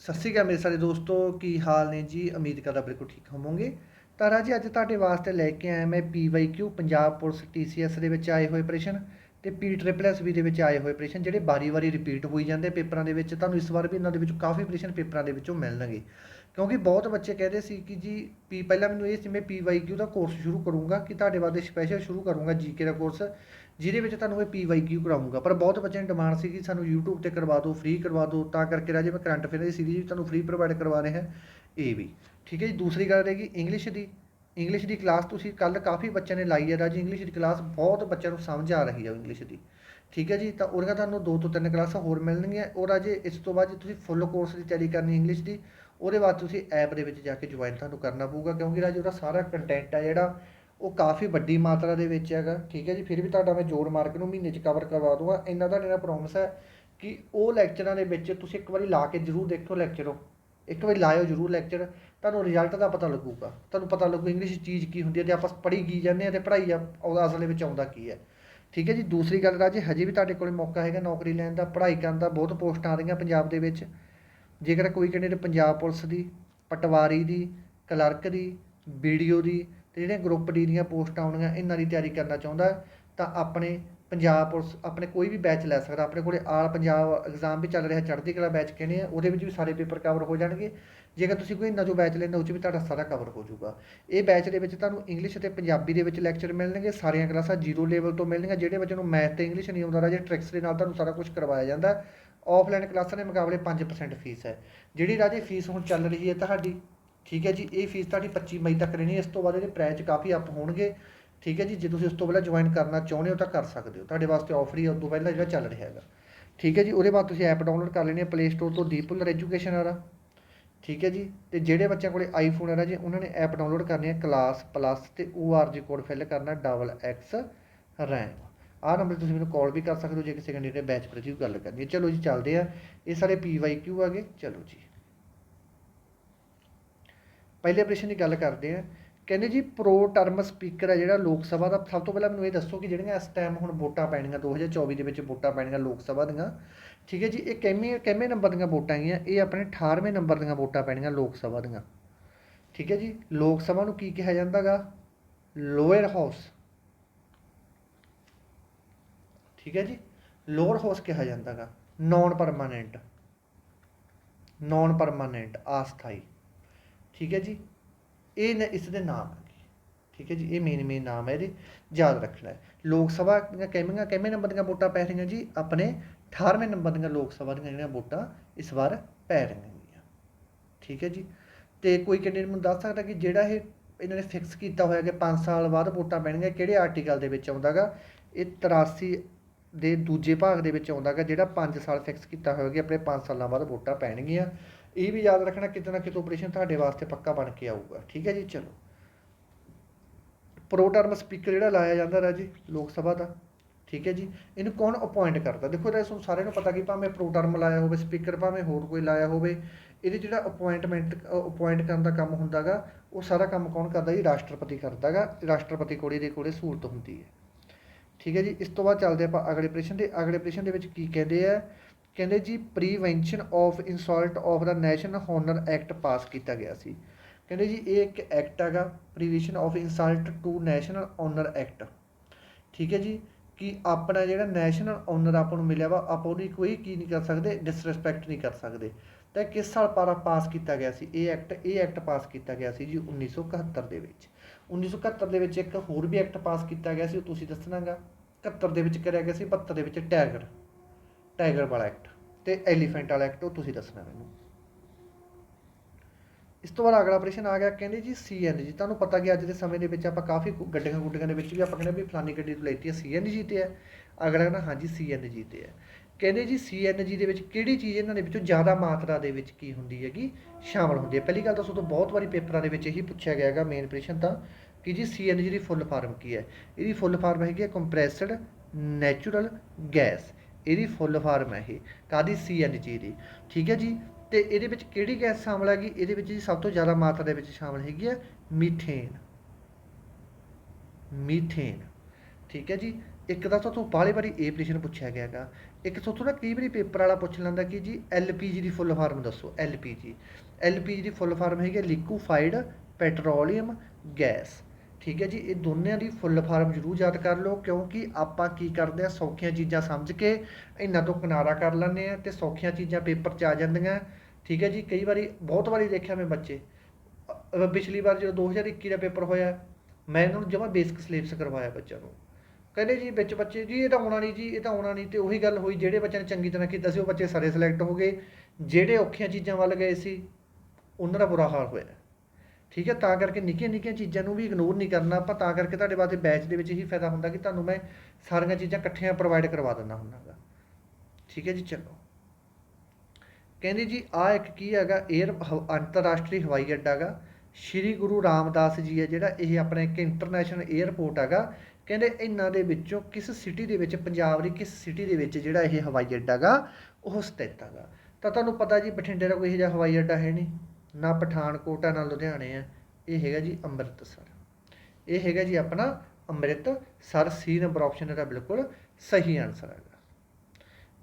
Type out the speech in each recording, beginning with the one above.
ਸਤਿ ਸ਼੍ਰੀ ਅਕਾਲ ਮੇਰੇ ਸਾਰੇ ਦੋਸਤੋ, ਕੀ ਹਾਲ ਨੇ ਜੀ? ਉਮੀਦ ਕਰਦਾ ਬਿਲਕੁਲ ਠੀਕ ਹੋਵੋਗੇ। ਤਾਂ ਰਾਜੀ ਅੱਜ ਤੁਹਾਡੇ ਵਾਸਤੇ ਲੈ ਕੇ ਆਇਆ ਮੈਂ PYQ ਪੰਜਾਬ ਪੁਲਿਸ TCS ਦੇ ਵਿੱਚ ਆਏ ਹੋਏ ਪ੍ਰਸ਼ਨ ਤੇ ਵੀ ਦੇ ਵਿੱਚ ਆਏ ਹੋਏ ਪ੍ਰਸ਼ਨ ਜਿਹੜੇ ਵਾਰੀ-ਵਾਰੀ ਰਿਪੀਟ ਹੋਈ ਜਾਂਦੇ ਪੇਪਰਾਂ ਦੇ ਵਿੱਚ। ਤੁਹਾਨੂੰ ਇਸ ਵਾਰ ਵੀ ਇਹਨਾਂ ਦੇ ਵਿੱਚੋਂ ਕਾਫੀ ਪ੍ਰਸ਼ਨ ਪੇਪਰਾਂ ਦੇ ਵਿੱਚੋਂ ਮਿਲਣਗੇ। ਕਿਉਂਕਿ ਬਹੁਤ ਬੱਚੇ ਕਹਿੰਦੇ ਸੀ ਕਿ ਜੀ, ਪੀ ਪਹਿਲਾਂ ਮੈਨੂੰ ਇਹ ਸੀ, ਮੈਂ PYQ ਦਾ ਕੋਰਸ ਸ਼ੁਰੂ ਕਰੂੰਗਾ, ਕਿ ਤੁਹਾਡੇ ਵਾਸਤੇ ਸਪੈਸ਼ਲ ਸ਼ੁਰੂ ਕਰੂੰਗਾ ਜੀਕੇ ਦਾ ਕੋਰਸ ਜਿਹਦੇ ਵਿੱਚ ਤੁਹਾਨੂੰ ਇਹ PYQ ਕਰਾਉਂਗਾ ਪਰ ਬਹੁਤ ਬੱਚਿਆਂ ਦੀ ਡਿਮਾਂਡ ਸੀ ਕਿ ਸਾਨੂੰ YouTube ਤੇ ਕਰਵਾ ਦਿਓ ਫ੍ਰੀ ਕਰਵਾ ਦਿਓ, ਤਾਂ ਕਰਕੇ ਰਾਜੇ ਮੈਂ ਕਰੰਟ ਅਫੇਅਰ ਦੀ ਸੀਰੀਜ਼ ਵੀ ਤੁਹਾਨੂੰ ਫ੍ਰੀ ਪ੍ਰੋਵਾਈਡ ਕਰਵਾ ਰਿਹਾ ਇਹ ਵੀ। ਠੀਕ ਹੈ ਜੀ, ਦੂਸਰੀ ਗੱਲ ਰਹੇਗੀ ਇੰਗਲਿਸ਼ ਦੀ। ਇੰਗਲਿਸ਼ ਦੀ ਕਲਾਸ ਤੁਸੀਂ ਕੱਲ ਕਾਫੀ ਬੱਚਿਆਂ ਨੇ ਲਾਈ ਹੈ ਰਾਜੀ ਇੰਗਲਿਸ਼ ਦੀ ਕਲਾਸ ਬਹੁਤ ਬੱਚਿਆਂ ਨੂੰ ਸਮਝ ਆ ਰਹੀ ਹੈ ਇੰਗਲਿਸ਼ ਦੀ। ਠੀਕ ਹੈ ਜੀ, ਤਾਂ ਉਹਦੀਆਂ ਤੁਹਾਨੂੰ ਦੋ ਤੋਂ ਤਿੰਨ ਕਲਾਸਾਂ ਹੋਰ ਮਿਲਣਗੀਆਂ। ਔਰ ਰਾਜੇ, ਇਸ ਤੋਂ ਬਾਅਦ ਜੇ ਤੁਸੀਂ ਫੁੱਲ ਕੋਰਸ ਦੀ ਤਿਆਰੀ ਕਰਨੀ ਇੰਗਲਿਸ਼ ਦੀ। ਉਹਦੇ ਬਾਅਦ ਤੁਸੀਂ ਐਪ ਦੇ ਵਿੱਚ ਜਾ ਕੇ ਜੁਆਇਨ ਤੁਹਾਨੂੰ ਕਰਨਾ ਪਊਗਾ, ਕਿਉਂਕਿ ਰਾਜੇ ਉਹਦਾ ਸਾਰਾ ਕੰਟੈਂਟ ਹੈ ਜਿਹੜਾ ਉਹ ਕਾਫੀ ਵੱਡੀ ਮਾਤਰਾ ਦੇ ਵਿੱਚ ਹੈਗਾ। ਠੀਕ ਹੈ ਜੀ, ਫਿਰ ਵੀ ਤੁਹਾਡਾ ਮੈਂ ਜੋੜ ਮਾਰਕ ਨੂੰ ਮਹੀਨੇ 'ਚ ਕਵਰ ਕਰਵਾ ਦੂੰਗਾ। ਇੰਨਾ ਦਾ ਮੇਰਾ ਪ੍ਰੋਮਿਸ ਹੈ ਕਿ ਉਹ ਲੈਕਚਰਾਂ ਦੇ ਵਿੱਚ ਤੁਸੀਂ ਇੱਕ ਵਾਰੀ ਲਾ ਕੇ ਜ਼ਰੂਰ ਦੇਖੋ ਲੈਕਚਰ ਇੱਕ ਵਾਰੀ ਲਾਇਓ ਜ਼ਰੂਰ ਲੈਕਚਰ ਤੁਹਾਨੂੰ ਰਿਜ਼ਲਟ ਦਾ ਪਤਾ ਲੱਗੂਗਾ। ਤੁਹਾਨੂੰ ਪਤਾ ਲੱਗੂ ਇੰਗਲਿਸ਼ ਚੀਜ਼ ਕੀ ਹੁੰਦੀ ਹੈ ਤੇ ਆਪਾਂ ਪੜ੍ਹੀ ਕੀ ਜਾਂਦੇ ਆ ਤੇ ਪੜ੍ਹਾਈ ਉਹਦਾ ਅਸਲ ਵਿੱਚ ਆਉਂਦਾ ਕੀ ਹੈ। ਠੀਕ ਹੈ ਜੀ, ਦੂਸਰੀ ਗੱਲ ਰਾਜੇ, ਹਜੇ ਵੀ ਤੁਹਾਡੇ ਕੋਲੇ ਮੌਕਾ ਹੈਗਾ ਨੌਕਰੀ ਲੈਣ ਦਾ, ਪੜ੍ਹਾਈ ਕਰਨ ਦਾ, ਬਹੁਤ ਪੋਸਟਾਂ ਆ ਰਹੀਆਂ ਪੰਜਾਬ ਦੇ ਵਿੱਚ। ਜੇਕਰ ਕੋਈ ਕੈਂਡੀਡੇਟ ਪੰਜਾਬ ਪੁਲਿਸ ਦੀ, ਪਟਵਾਰੀ ਦੀ, ਕਲਰਕ ਦੀ, ਵੀਡੀਓ ਦੀ ਅਤੇ ਜਿਹੜੀਆਂ ਗਰੁੱਪ ਡੀ ਦੀਆਂ ਪੋਸਟਾਂ ਆਉਣੀਆਂ ਇਹਨਾਂ ਦੀ ਤਿਆਰੀ ਕਰਨਾ ਚਾਹੁੰਦਾ ਤਾਂ ਆਪਣੇ ਪੰਜਾਬ ਪੁਲਿਸ, ਆਪਣੇ ਕੋਈ ਵੀ ਬੈਚ ਲੈ ਸਕਦਾ, ਆਪਣੇ ਕੋਲੇ ਆਲ ਪੰਜਾਬ ਐਗਜ਼ਾਮ ਵੀ ਚੱਲ ਰਿਹਾ, ਚੜ੍ਹਦੀ ਕਲਾ ਬੈਚ ਕਹਿੰਦੇ ਆ, ਉਹਦੇ ਵਿੱਚ ਵੀ ਸਾਰੇ ਪੇਪਰ ਕਵਰ ਹੋ ਜਾਣਗੇ। ਜੇਕਰ ਤੁਸੀਂ ਕੋਈ ਇਹਨਾਂ 'ਚੋਂ ਬੈਚ ਲੈਂਦੇ ਉਹ 'ਚ ਵੀ ਤੁਹਾਡਾ ਸਾਰਾ ਕਵਰ ਹੋ ਜਾਊਗਾ। ਇਹ ਬੈਚ ਦੇ ਵਿੱਚ ਤੁਹਾਨੂੰ ਇੰਗਲਿਸ਼ ਅਤੇ ਪੰਜਾਬੀ ਦੇ ਵਿੱਚ ਲੈਕਚਰ ਮਿਲਣਗੇ, ਸਾਰੀਆਂ ਕਲਾਸਾਂ ਜ਼ੀਰੋ ਲੈਵਲ ਤੋਂ ਮਿਲਣਗੀਆਂ, ਜਿਹੜੇ ਬੱਚੇ ਨੂੰ ਮੈਥ ਤੇ ਇੰਗਲਿਸ਼ ਨਹੀਂ ਆਉਂਦਾ, ਰਾਜੇ ਟ੍ਰਿਕਸ ਦੇ ਨਾਲ ਤੁਹਾਨੂੰ ਸਾਰਾ ਕੁਝ ਕਰਵਾਇਆ ਜਾਂਦਾ ਆਫਲਾਈਨ ਕਲਾਸਾਂ ਦੇ ਮੁਕਾਬਲੇ 5% ਫੀਸ ਹੈ। ਜਿਹੜੀ ਰਾਜੇ ਫੀਸ ਹੁਣ ਚੱਲ ਰਹੀ ਹੈ, ਤੁਹਾਡੀ ਠੀਕ ਹੈ ਜੀ, ਇਹ ਫੀਸ ਤੁਹਾਡੀ 25 ਮਈ ਤੱਕ ਰਹਿਣੀ ਹੈ ਇਸ ਤੋਂ ਬਾਅਦ ਇਹਦੇ ਪ੍ਰਾਈਸ ਕਾਫੀ ਅਪ ਹੋਣਗੇ, ਠੀਕ ਹੈ ਜੀ, ਜੇ ਤੁਸੀਂ ਉਸ ਤੋਂ ਪਹਿਲਾਂ ਜੁਆਇਨ ਕਰਨਾ ਚਾਹੁੰਦੇ ਹੋ ਤਾਂ ਕਰ ਸਕਦੇ ਹੋ, ਤੁਹਾਡੇ ਵਾਸਤੇ ਆਫਰ ਹੀ ਉਸ ਤੋਂ ਪਹਿਲਾਂ ਜਿਹੜਾ ਚੱਲ ਰਿਹਾ ਹੈਗਾ, ਠੀਕ ਹੈ ਜੀ, ਉਹਦੇ ਬਾਅਦ ਤੁਸੀਂ ਐਪ ਡਾਊਨਲੋਡ ਕਰ ਲੈਣੀ ਹੈ ਪਲੇ ਸਟੋਰ ਤੋਂ ਦੀਪੁਲਰ ਐਜੂਕੇਸ਼ਨ ਵਾਲਾ, ਠੀਕ ਹੈ ਜੀ, ਤੇ ਜਿਹੜੇ ਬੱਚਿਆਂ ਕੋਲੇ ਆਈਫੋਨ ਹੈ ਜੀ, ਉਹਨਾਂ ਨੇ ਐਪ ਡਾਊਨਲੋਡ ਕਰਨੀ ਹੈ ਕਲਾਸ ਪਲੱਸ ਤੇ ORG ਕੋਡ ਫਿਲ ਕਰਨਾ ਡਬਲ ਐਕਸ ਰੈਮ ਆਹ ਨੰਬਰ ਤੁਸੀਂ ਮੈਨੂੰ ਕਾਲ ਵੀ ਕਰ ਸਕਦੇ ਹੋ, ਜੇ ਕਿਸੇ ਕੈਂਡੀਡੇਟ ਬੈਚ ਪ੍ਰਤੀ ਗੱਲ ਕਰਨੀ ਹੈ, ਚਲੋ ਜੀ, ਚੱਲਦੇ ਆ, ਇਹ ਸਾਰੇ PYQ ਆ ਗਏ, ਚਲੋ ਜੀ। ਪਹਿਲੇ ਪ੍ਰਸ਼ਨ ਦੀ ਗੱਲ ਕਰਦੇ ਆ, ਕਹਿੰਦੇ ਜੀ ਪ੍ਰੋ ਟਰਮ ਸਪੀਕਰ ਹੈ ਜਿਹੜਾ ਲੋਕ ਸਭਾ ਦਾ, ਸਭ ਤੋਂ ਪਹਿਲਾਂ ਮੈਨੂੰ ਇਹ ਦੱਸੋ ਕਿ ਜਿਹੜੀਆਂ ਇਸ ਟਾਈਮ ਹੁਣ ਵੋਟਾਂ ਪੈਣੀਆਂ 2024 ਦੇ ਵਿੱਚ ਵੋਟਾਂ ਪੈਣੀਆਂ ਲੋਕ ਸਭਾ ਦੀਆਂ, ਠੀਕ ਹੈ ਜੀ, ਇਹ ਕਿੰਨੇ ਕਿੰਨੇ ਨੰਬਰ ਦੀਆਂ ਵੋਟਾਂ ਹੈਗੀਆਂ ਇਹ ਆਪਣੇ 18ਵੇਂ ਨੰਬਰ ਦੀਆਂ ਵੋਟਾਂ ਪੈਣੀਆਂ ਲੋਕ ਸਭਾ ਦੀਆਂ। ਠੀਕ ਹੈ ਜੀ, ਲੋਕ ਸਭਾ ਨੂੰ ਕੀ ਕਿਹਾ ਜਾਂਦਾਗਾ? ਲੋਅਰ ਹਾਊਸ ਠੀਕ ਹੈ ਜੀ ਲੋਅਰ ਹਾਊਸ ਕਿਹਾ ਜਾਂਦਾਗਾ। ਨਾਨ ਪਰਮਾਨੈਂਟ ਨਾਨ ਪਰਮਾਨੈਂਟ ਆਸਥਾਈ ਠੀਕ ਹੈ ਜੀ? ਇਹ ਨ- ਇਸ ਦੇ ਨਾਮ ਹੈ। ਠੀਕ ਹੈ ਜੀ? ਇਹ ਮੇਨ ਮੇਨ ਨਾਮ ਹੈ ਇਹਦੇ। ਯਾਦ ਰੱਖਣਾ ਹੈ। ਲੋਕ ਸਭਾ ਦੀਆਂ ਕਿੰਨੀਆਂ ਕਿੰਨੇ ਨੰਬਰ ਦੀਆਂ ਵੋਟਾਂ ਪੈ ਰਹੀਆਂ ਜੀ? ਆਪਣੇ 18ਵੇਂ ਨੰਬਰ ਦੀਆਂ ਲੋਕ ਸਭਾ ਦੀਆਂ ਜਿਹੜੀਆਂ ਵੋਟਾਂ ਇਸ ਵਾਰ ਪੈ ਰਹੀਆਂ ਗੀਆਂ। ਠੀਕ ਹੈ ਜੀ? ਤੇ ਕੋਈ ਕੈਂਡੀਡੇਟ ਮੈਨੂੰ ਦੱਸ ਸਕਦਾ ਕਿ ਜਿਹੜਾ ਇਹ ਇਹਨਾਂ ਨੇ ਫਿਕਸ ਕੀਤਾ ਹੋਇਆ ਕਿ 5 ਸਾਲ ਬਾਅਦ ਵੋਟਾਂ ਪੈਣਗੀਆਂ, ਕਿਹੜੇ ਆਰਟੀਕਲ ਦੇ ਵਿੱਚ ਆਉਂਦਾਗਾ? ਇਹ 83 ਦੇ ਦੂਜੇ ਭਾਗ ਦੇ ਵਿੱਚ ਆਉਂਦਾਗਾ ਜਿਹੜਾ 5 ਸਾਲ ਫਿਕਸ ਕੀਤਾ ਹੋਇਆ ਕਿ ਆਪਣੇ 5 ਸਾਲਾਂ ਬਾਅਦ ਵੋਟਾਂ ਪੈਣਗੀਆਂ। ਇਹ ਵੀ ਯਾਦ ਰੱਖਣਾ ਕਿਤੇ ਨਾ ਕਿਤੇ ਆਪਰੇਸ਼ਨ ਤੁਹਾਡੇ ਵਾਸਤੇ ਪੱਕਾ ਬਣ ਕੇ ਆਊਗਾ। ਠੀਕ ਹੈ ਜੀ? ਚਲੋ। ਪ੍ਰੋ ਟਰਮ ਸਪੀਕਰ ਜਿਹੜਾ ਲਾਇਆ ਜਾਂਦਾ ਰਾਜੀ, ਲੋਕ ਸਭਾ ਦਾ। ਠੀਕ ਹੈ ਜੀ? ਇਹਨੂੰ ਕੌਣ ਅਪਾਇੰਟ ਕਰਦਾ? ਦੇਖੋ ਇਹ ਤੁਹਾਨੂੰ ਸਾਰਿਆਂ ਨੂੰ ਪਤਾ ਕਿ ਭਾਵੇਂ ਪ੍ਰੋ ਟਰਮ ਲਾਇਆ ਹੋਵੇ ਸਪੀਕਰ ਭਾਵੇਂ ਹੋਰ ਕੋਈ ਲਾਇਆ ਹੋਵੇ, ਇਹਦੇ ਜਿਹੜਾ ਅਪਾਇੰਟਮੈਂਟ ਅਪਾਇੰਟ ਕਰਨ ਦਾ ਕੰਮ ਹੁੰਦਾਗਾ, ਉਹ ਸਾਰਾ ਕੰਮ ਕੌਣ ਕਰਦਾ ਜੀ? ਰਾਸ਼ਟਰਪਤੀ ਕਰਦਾਗਾ। ਰਾਸ਼ਟਰਪਤੀ ਕੋਲੇ ਦੇ ਕੋਲੇ ਸਹੂਲਤ ਹੁੰਦੀ ਹੈ। ਠੀਕ ਹੈ ਜੀ? ਇਸ ਤੋਂ ਬਾਅਦ ਚੱਲਦੇ ਆਪਾਂ ਅਗਲੇ ਪ੍ਰਸ਼ਨ ਦੇ। ਅਗਲੇ ਪ੍ਰਸ਼ਨ ਦੇ ਵਿੱਚ ਕੀ ਕਹਿੰਦੇ ਆ? ਕਹਿੰਦੇ ਜੀ ਪ੍ਰੀਵੈਂਸ਼ਨ ਆਫ ਇਨਸਲਟ ਆਫ ਦਾ ਨੈਸ਼ਨਲ ਹੋਨਰ ਐਕਟ ਪਾਸ ਕੀਤਾ ਗਿਆ ਸੀ। ਕਹਿੰਦੇ ਜੀ, ਇਹ ਇੱਕ ਐਕਟ ਹੈਗਾ prevention of insult to national honour act ਠੀਕ ਹੈ ਜੀ, ਕਿ ਆਪਣਾ ਜਿਹੜਾ ਨੈਸ਼ਨਲ ਹੋਨਰ ਆਪਾਂ ਨੂੰ ਮਿਲਿਆ ਵਾ, ਆਪਾਂ ਉਹਦੀ ਕੋਈ ਕੀ ਨਹੀਂ ਕਰ ਸਕਦੇ ਡਿਸਰੈਸਪੈਕਟ ਨਹੀਂ ਕਰ ਸਕਦੇ। ਤਾਂ ਕਿਸ ਸਾਲ ਪਾਰਾ ਪਾਸ ਕੀਤਾ ਗਿਆ ਸੀ? ਇਹ ਐਕਟ ਇਹ ਐਕਟ ਪਾਸ ਕੀਤਾ ਗਿਆ ਸੀ ਜੀ 1971 ਦੇ ਵਿੱਚ। 1971 ਦੇ ਵਿੱਚ ਇੱਕ ਹੋਰ ਵੀ ਐਕਟ ਪਾਸ ਕੀਤਾ ਗਿਆ ਸੀ, ਉਹ ਤੁਸੀਂ ਦੱਸਣਾਗਾ। 71 ਦੇ ਵਿੱਚ ਕਰਿਆ ਗਿਆ ਸੀ 72 ਦੇ ਵਿੱਚ ਟੈਗਰ। ਟਾਈਗਰ ਵਾਲਾ ਐਕਟ ਤੇ ਐਲੀਫੈਂਟ ਵਾਲਾ ਐਕਟ, ਉਹ ਤੁਸੀਂ ਦੱਸਣਾ ਮੈਨੂੰ। ਇਸ ਤੋਂ ਬਾਅਦ ਅਗਲਾ ਪ੍ਰਸ਼ਨ ਆ ਗਿਆ, ਕਹਿੰਦੇ ਜੀ ਸੀਐਨਜੀ ਤੁਹਾਨੂੰ ਪਤਾ ਕਿ ਅੱਜ ਦੇ ਸਮੇਂ ਦੇ ਵਿੱਚ ਆਪਾਂ ਕਾਫੀ ਗੱਡੀਆਂ ਗੁੱਡੀਆਂ ਦੇ ਵਿੱਚ ਵੀ ਆਪਾਂ ਕਹਿੰਦੇ ਵੀ ਫਲਾਨੀ ਗੱਡੀ ਤੋਂ ਲੈਤੀ ਹੈ ਸੀਐਨਜੀ ਤੇ ਹੈ। ਅਗਲਾ ਕਹਿੰਦਾ, ਹਾਂਜੀ ਸੀਐਨਜੀ ਤੇ ਹੈ। ਕਹਿੰਦੇ ਜੀ ਸੀਐਨਜੀ ਦੇ ਵਿੱਚ ਕਿਹੜੀ ਚੀਜ਼ ਇਹਨਾਂ ਦੇ ਵਿੱਚੋਂ ਜ਼ਿਆਦਾ ਮਾਤਰਾ ਦੇ ਵਿੱਚ ਕੀ ਹੁੰਦੀ ਹੈਗੀ, ਸ਼ਾਮਲ ਹੁੰਦੀ ਹੈ? ਪਹਿਲੀ ਗੱਲ ਤਾਂ ਤੋਂ ਬਹੁਤ ਵਾਰੀ ਪੇਪਰਾਂ ਦੇ ਵਿੱਚ ਇਹੀ ਪੁੱਛਿਆ ਗਿਆ ਹੈਗਾ ਮੇਨ ਪ੍ਰਸ਼ਨ ਤਾਂ, ਕਿ ਜੀ ਸੀਐਨਜੀ ਦੀ ਫੁੱਲ ਫਾਰਮ ਕੀ ਹੈ? ਇਹਦੀ ਫੁੱਲ ਫਾਰਮ ਹੈਗੀ ਹੈ ਕੰਪਰੈਸਡ ਨੈਚੁਰਲ ਗੈਸ ਇਹਦੀ ਫੁੱਲ ਫਾਰਮ ਹੈ ਇਹ। ਕਾਦੀ ਸੀਐਨਜੀ ਦੀ। ਠੀਕ ਹੈ ਜੀ? ਤੇ ਇਹਦੇ ਵਿੱਚ ਕਿਹੜੀ ਗੈਸ ਸ਼ਾਮਲ ਹੈਗੀ? ਇਹਦੇ ਵਿੱਚ ਜੀ ਸਭ ਤੋਂ ਜ਼ਿਆਦਾ ਮਾਤਰਾ ਦੇ ਵਿੱਚ ਸ਼ਾਮਲ ਹੈਗੀ ਹੈ ਮੀਥੇਨ ਮੀਥੇਨ ਠੀਕ ਹੈ ਜੀ? ਇੱਕ ਤਾਂ ਤੁਹਾਨੂੰ ਬਾਲੇ ਵਾਰੀ ਇਹ ਪ੍ਰਸ਼ਨ ਪੁੱਛਿਆ ਗਿਆ ਹੈਗਾ। ਇੱਕ ਤੁਹਾਨੂੰ ਨਾ ਕਈ ਵਾਰੀ ਪੇਪਰ ਵਾਲਾ ਪੁੱਛ ਲੈਂਦਾ ਕਿ ਜੀ ਐਲਪੀਜੀ ਦੀ ਫੁੱਲ ਫਾਰਮ ਦੱਸੋ ਐਲਪੀਜੀ ਐਲਪੀਜੀ ਦੀ ਫੁੱਲ ਫਾਰਮ ਹੈਗੀ ਲਿਕੁਫਾਈਡ ਪੈਟਰੋਲੀਅਮ ਗੈਸ ਠੀਕ ਹੈ ਜੀ, ਇਹ ਦੋਨਿਆਂ ਦੀ ਫੁੱਲ ਫਾਰਮ ਜ਼ਰੂਰ ਯਾਦ ਕਰ ਲਓ, ਕਿਉਂਕਿ ਆਪਾਂ ਕੀ ਕਰਦੇ ਆ ਸੌਖੀਆਂ ਚੀਜ਼ਾਂ ਸਮਝ ਕੇ ਇਹਨਾਂ ਤੋਂ ਕਿਨਾਰਾ ਕਰ ਲੈਂਦੇ ਆ ਤੇ ਸੌਖੀਆਂ ਚੀਜ਼ਾਂ ਪੇਪਰ 'ਚ ਆ ਜਾਂਦੀਆਂ। ਠੀਕ ਹੈ ਜੀ, ਕਈ ਵਾਰੀ, ਬਹੁਤ ਵਾਰੀ ਦੇਖਿਆ ਮੈਂ ਬੱਚੇ ਪਿਛਲੀ ਵਾਰ ਜਦੋਂ 2021 ਦਾ ਪੇਪਰ ਹੋਇਆ, ਮੈਂ ਇਹਨਾਂ ਨੂੰ ਜਮਾ ਬੇਸਿਕ ਸਿਲੇਬਸ ਕਰਵਾਇਆ ਬੱਚਿਆਂ ਨੂੰ। ਕਹਿੰਦੇ ਜੀ ਵਿੱਚ ਬੱਚੇ ਜੀ, ਇਹ ਤਾਂ ਆਉਣਾ ਨਹੀਂ ਜੀ, ਇਹ ਤਾਂ ਆਉਣਾ ਨਹੀਂ ਤੇ ਉਹੀ ਗੱਲ ਹੋਈ, ਜਿਹੜੇ ਬੱਚਿਆਂ ਨੇ ਚੰਗੀ ਤਰ੍ਹਾਂ ਕੀਤਾ ਸੀ, ਉਹ ਬੱਚੇ ਸਾਰੇ ਸਿਲੈਕਟ ਹੋ ਗਏ। ਜਿਹੜੇ ਔਖੀਆਂ ਚੀਜ਼ਾਂ ਵੱਲ ਗਏ ਸੀ, ਉਹਨਾਂ ਦਾ ਬੁਰਾ ਹਾਲ ਹੋਇਆ। ਠੀਕ ਹੈ, ਤਾਂ ਕਰਕੇ ਨਿੱਕੀਆਂ ਨਿੱਕੀਆਂ ਚੀਜ਼ਾਂ ਨੂੰ ਵੀ ਇਗਨੋਰ ਨਹੀਂ ਕਰਨਾ। ਆਪਾਂ ਤਾਂ ਕਰਕੇ ਤੁਹਾਡੇ ਵਾਸਤੇ ਬੈਚ ਦੇ ਵਿੱਚ ਇਹੀ ਫਾਇਦਾ ਹੁੰਦਾ ਕਿ ਤੁਹਾਨੂੰ ਮੈਂ ਸਾਰੀਆਂ ਚੀਜ਼ਾਂ ਇਕੱਠੀਆਂ ਪ੍ਰੋਵਾਈਡ ਕਰਵਾ ਦਿੰਦਾ ਹੁੰਦਾ ਗਾ ਠੀਕ ਹੈ ਜੀ, ਚਲੋ। ਕਹਿੰਦੇ ਜੀ ਆ ਇੱਕ ਕੀ ਹੈਗਾ 에ਅਰ ਅੰਤਰਰਾਸ਼ਟਰੀ ਹਵਾਈ ਅੱਡਾ ਹੈਗਾ। ਸ਼੍ਰੀ ਗੁਰੂ ਰਾਮਦਾਸ ਜੀ ਹੈ ਜਿਹੜਾ, ਇਹ ਆਪਣਾ ਇੱਕ ਇੰਟਰਨੈਸ਼ਨਲ 에ਅਰਪੋਰਟ ਹੈਗਾ। ਕਹਿੰਦੇ ਇਹਨਾਂ ਦੇ ਵਿੱਚੋਂ ਕਿਸ ਸਿਟੀ ਦੇ ਵਿੱਚ, ਪੰਜਾਬ ਦੀ ਕਿਸ ਸਿਟੀ ਦੇ ਵਿੱਚ ਜਿਹੜਾ ਇਹ ਹਵਾਈ ਅੱਡਾ ਹੈਗਾ, ਉਹ ਸਥਿਤ ਹੈਗਾ। ਤਾਂ ਤੁਹਾਨੂੰ ਪਤਾ ਜੀ, ਬਠਿੰਡੇ ਦਾ ਕੋਈ ਇਹੋ ਜਿਹਾ ਹਵਾਈ ਅੱਡਾ ਹੈ ਨਹੀਂ। ਨਾ ਪਠਾਨਕੋਟ ਆ ਨਾ ਲੁਧਿਆਣੇ ਆ। ਇਹ ਹੈਗਾ ਜੀ ਅੰਮ੍ਰਿਤਸਰ। ਇਹ ਹੈਗਾ ਜੀ ਆਪਣਾ ਅੰਮ੍ਰਿਤਸਰ ਸੀ ਨੰਬਰ ਆਪਸ਼ਨ ਦਾ ਬਿਲਕੁਲ ਸਹੀ ਆਨਸਰ ਹੈਗਾ।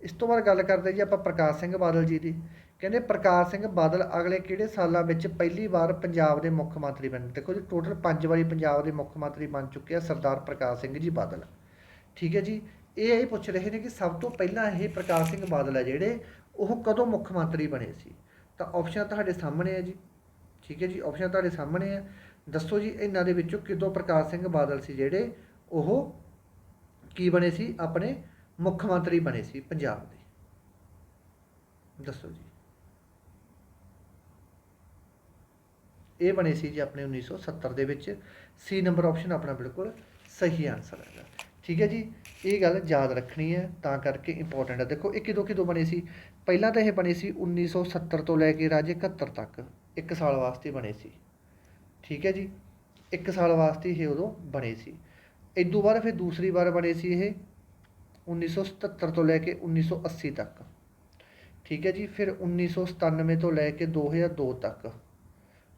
ਇਸ ਤੋਂ ਬਾਅਦ ਗੱਲ ਕਰਦੇ ਜੀ ਆਪਾਂ ਪ੍ਰਕਾਸ਼ ਸਿੰਘ ਬਾਦਲ ਜੀ ਦੀ। ਕਹਿੰਦੇ ਪ੍ਰਕਾਸ਼ ਸਿੰਘ ਬਾਦਲ ਅਗਲੇ ਕਿਹੜੇ ਸਾਲਾਂ ਵਿੱਚ ਪਹਿਲੀ ਵਾਰ ਪੰਜਾਬ ਦੇ ਮੁੱਖ ਮੰਤਰੀ ਬਣੇ? ਦੇਖੋ ਜੀ ਟੋਟਲ 5 ਵਾਰੀ ਪੰਜਾਬ ਦੇ ਮੁੱਖ ਮੰਤਰੀ ਬਣ ਚੁੱਕੇ ਆ ਸਰਦਾਰ ਪ੍ਰਕਾਸ਼ ਸਿੰਘ ਜੀ ਬਾਦਲ। ਠੀਕ ਹੈ ਜੀ, ਇਹ ਇਹ ਪੁੱਛ ਰਹੇ ਨੇ ਕਿ ਸਭ ਤੋਂ ਪਹਿਲਾਂ ਇਹ ਪ੍ਰਕਾਸ਼ ਸਿੰਘ ਬਾਦਲ ਹੈ ਜਿਹੜੇ, ਉਹ ਕਦੋਂ ਮੁੱਖ ਮੰਤਰੀ ਬਣੇ ਸੀ? ਤਾਂ ਆਪਸ਼ਨ ਤੁਹਾਡੇ ਸਾਹਮਣੇ ਹੈ ਜੀ। ਠੀਕ ਹੈ ਜੀ ਆਪਸ਼ਨ ਤੁਹਾਡੇ ਸਾਹਮਣੇ ਹੈ ਦੱਸੋ ਜੀ, ਇਹਨਾਂ ਦੇ ਵਿੱਚੋਂ ਕਿਦੋਂ ਪ੍ਰਕਾਸ਼ ਸਿੰਘ ਬਾਦਲ ਸੀ ਜਿਹੜੇ, ਉਹ ਕੀ ਬਣੇ ਸੀ? ਆਪਣੇ ਮੁੱਖ ਮੰਤਰੀ ਬਣੇ ਸੀ ਪੰਜਾਬ ਦੇ। ਦੱਸੋ ਜੀ। ਇਹ ਬਣੇ ਸੀ ਜੀ ਆਪਣੇ 1970 ਦੇ ਵਿੱਚ। ਸੀ ਨੰਬਰ ਆਪਸ਼ਨ ਆਪਣਾ ਬਿਲਕੁਲ ਸਹੀ ਆਨਸਰ ਹੈਗਾ। ਠੀਕ ਹੈ ਜੀ, ਇਹ ਗੱਲ ਯਾਦ ਰੱਖਣੀ ਹੈ, ਤਾਂ ਕਰਕੇ ਇੰਪੋਰਟੈਂਟ ਹੈ। ਦੇਖੋ, ਇਹ ਕਿਦੋਂ ਕਿਦੋਂ ਬਣੇ ਸੀ? ਪਹਿਲਾਂ ਤਾਂ ਇਹ ਬਣੇ ਸੀ 1970 ਤੋਂ ਲੈ ਕੇ ਰਾਜੇ 71 ਤੱਕ, ਇੱਕ ਸਾਲ ਵਾਸਤੇ ਬਣੇ ਸੀ। ਠੀਕ ਹੈ ਜੀ? ਇੱਕ ਸਾਲ ਵਾਸਤੇ ਇਹ ਉਦੋਂ ਬਣੇ ਸੀ। ਇਦੋਂ ਬਾਅਦ ਫਿਰ ਦੂਸਰੀ ਵਾਰ ਬਣੇ ਸੀ ਇਹ 1977 ਤੋਂ ਲੈ ਕੇ 1980 ਤੱਕ। ਠੀਕ ਹੈ ਜੀ? ਫਿਰ 1997 ਤੋਂ ਲੈ ਕੇ 2002 ਤੱਕ।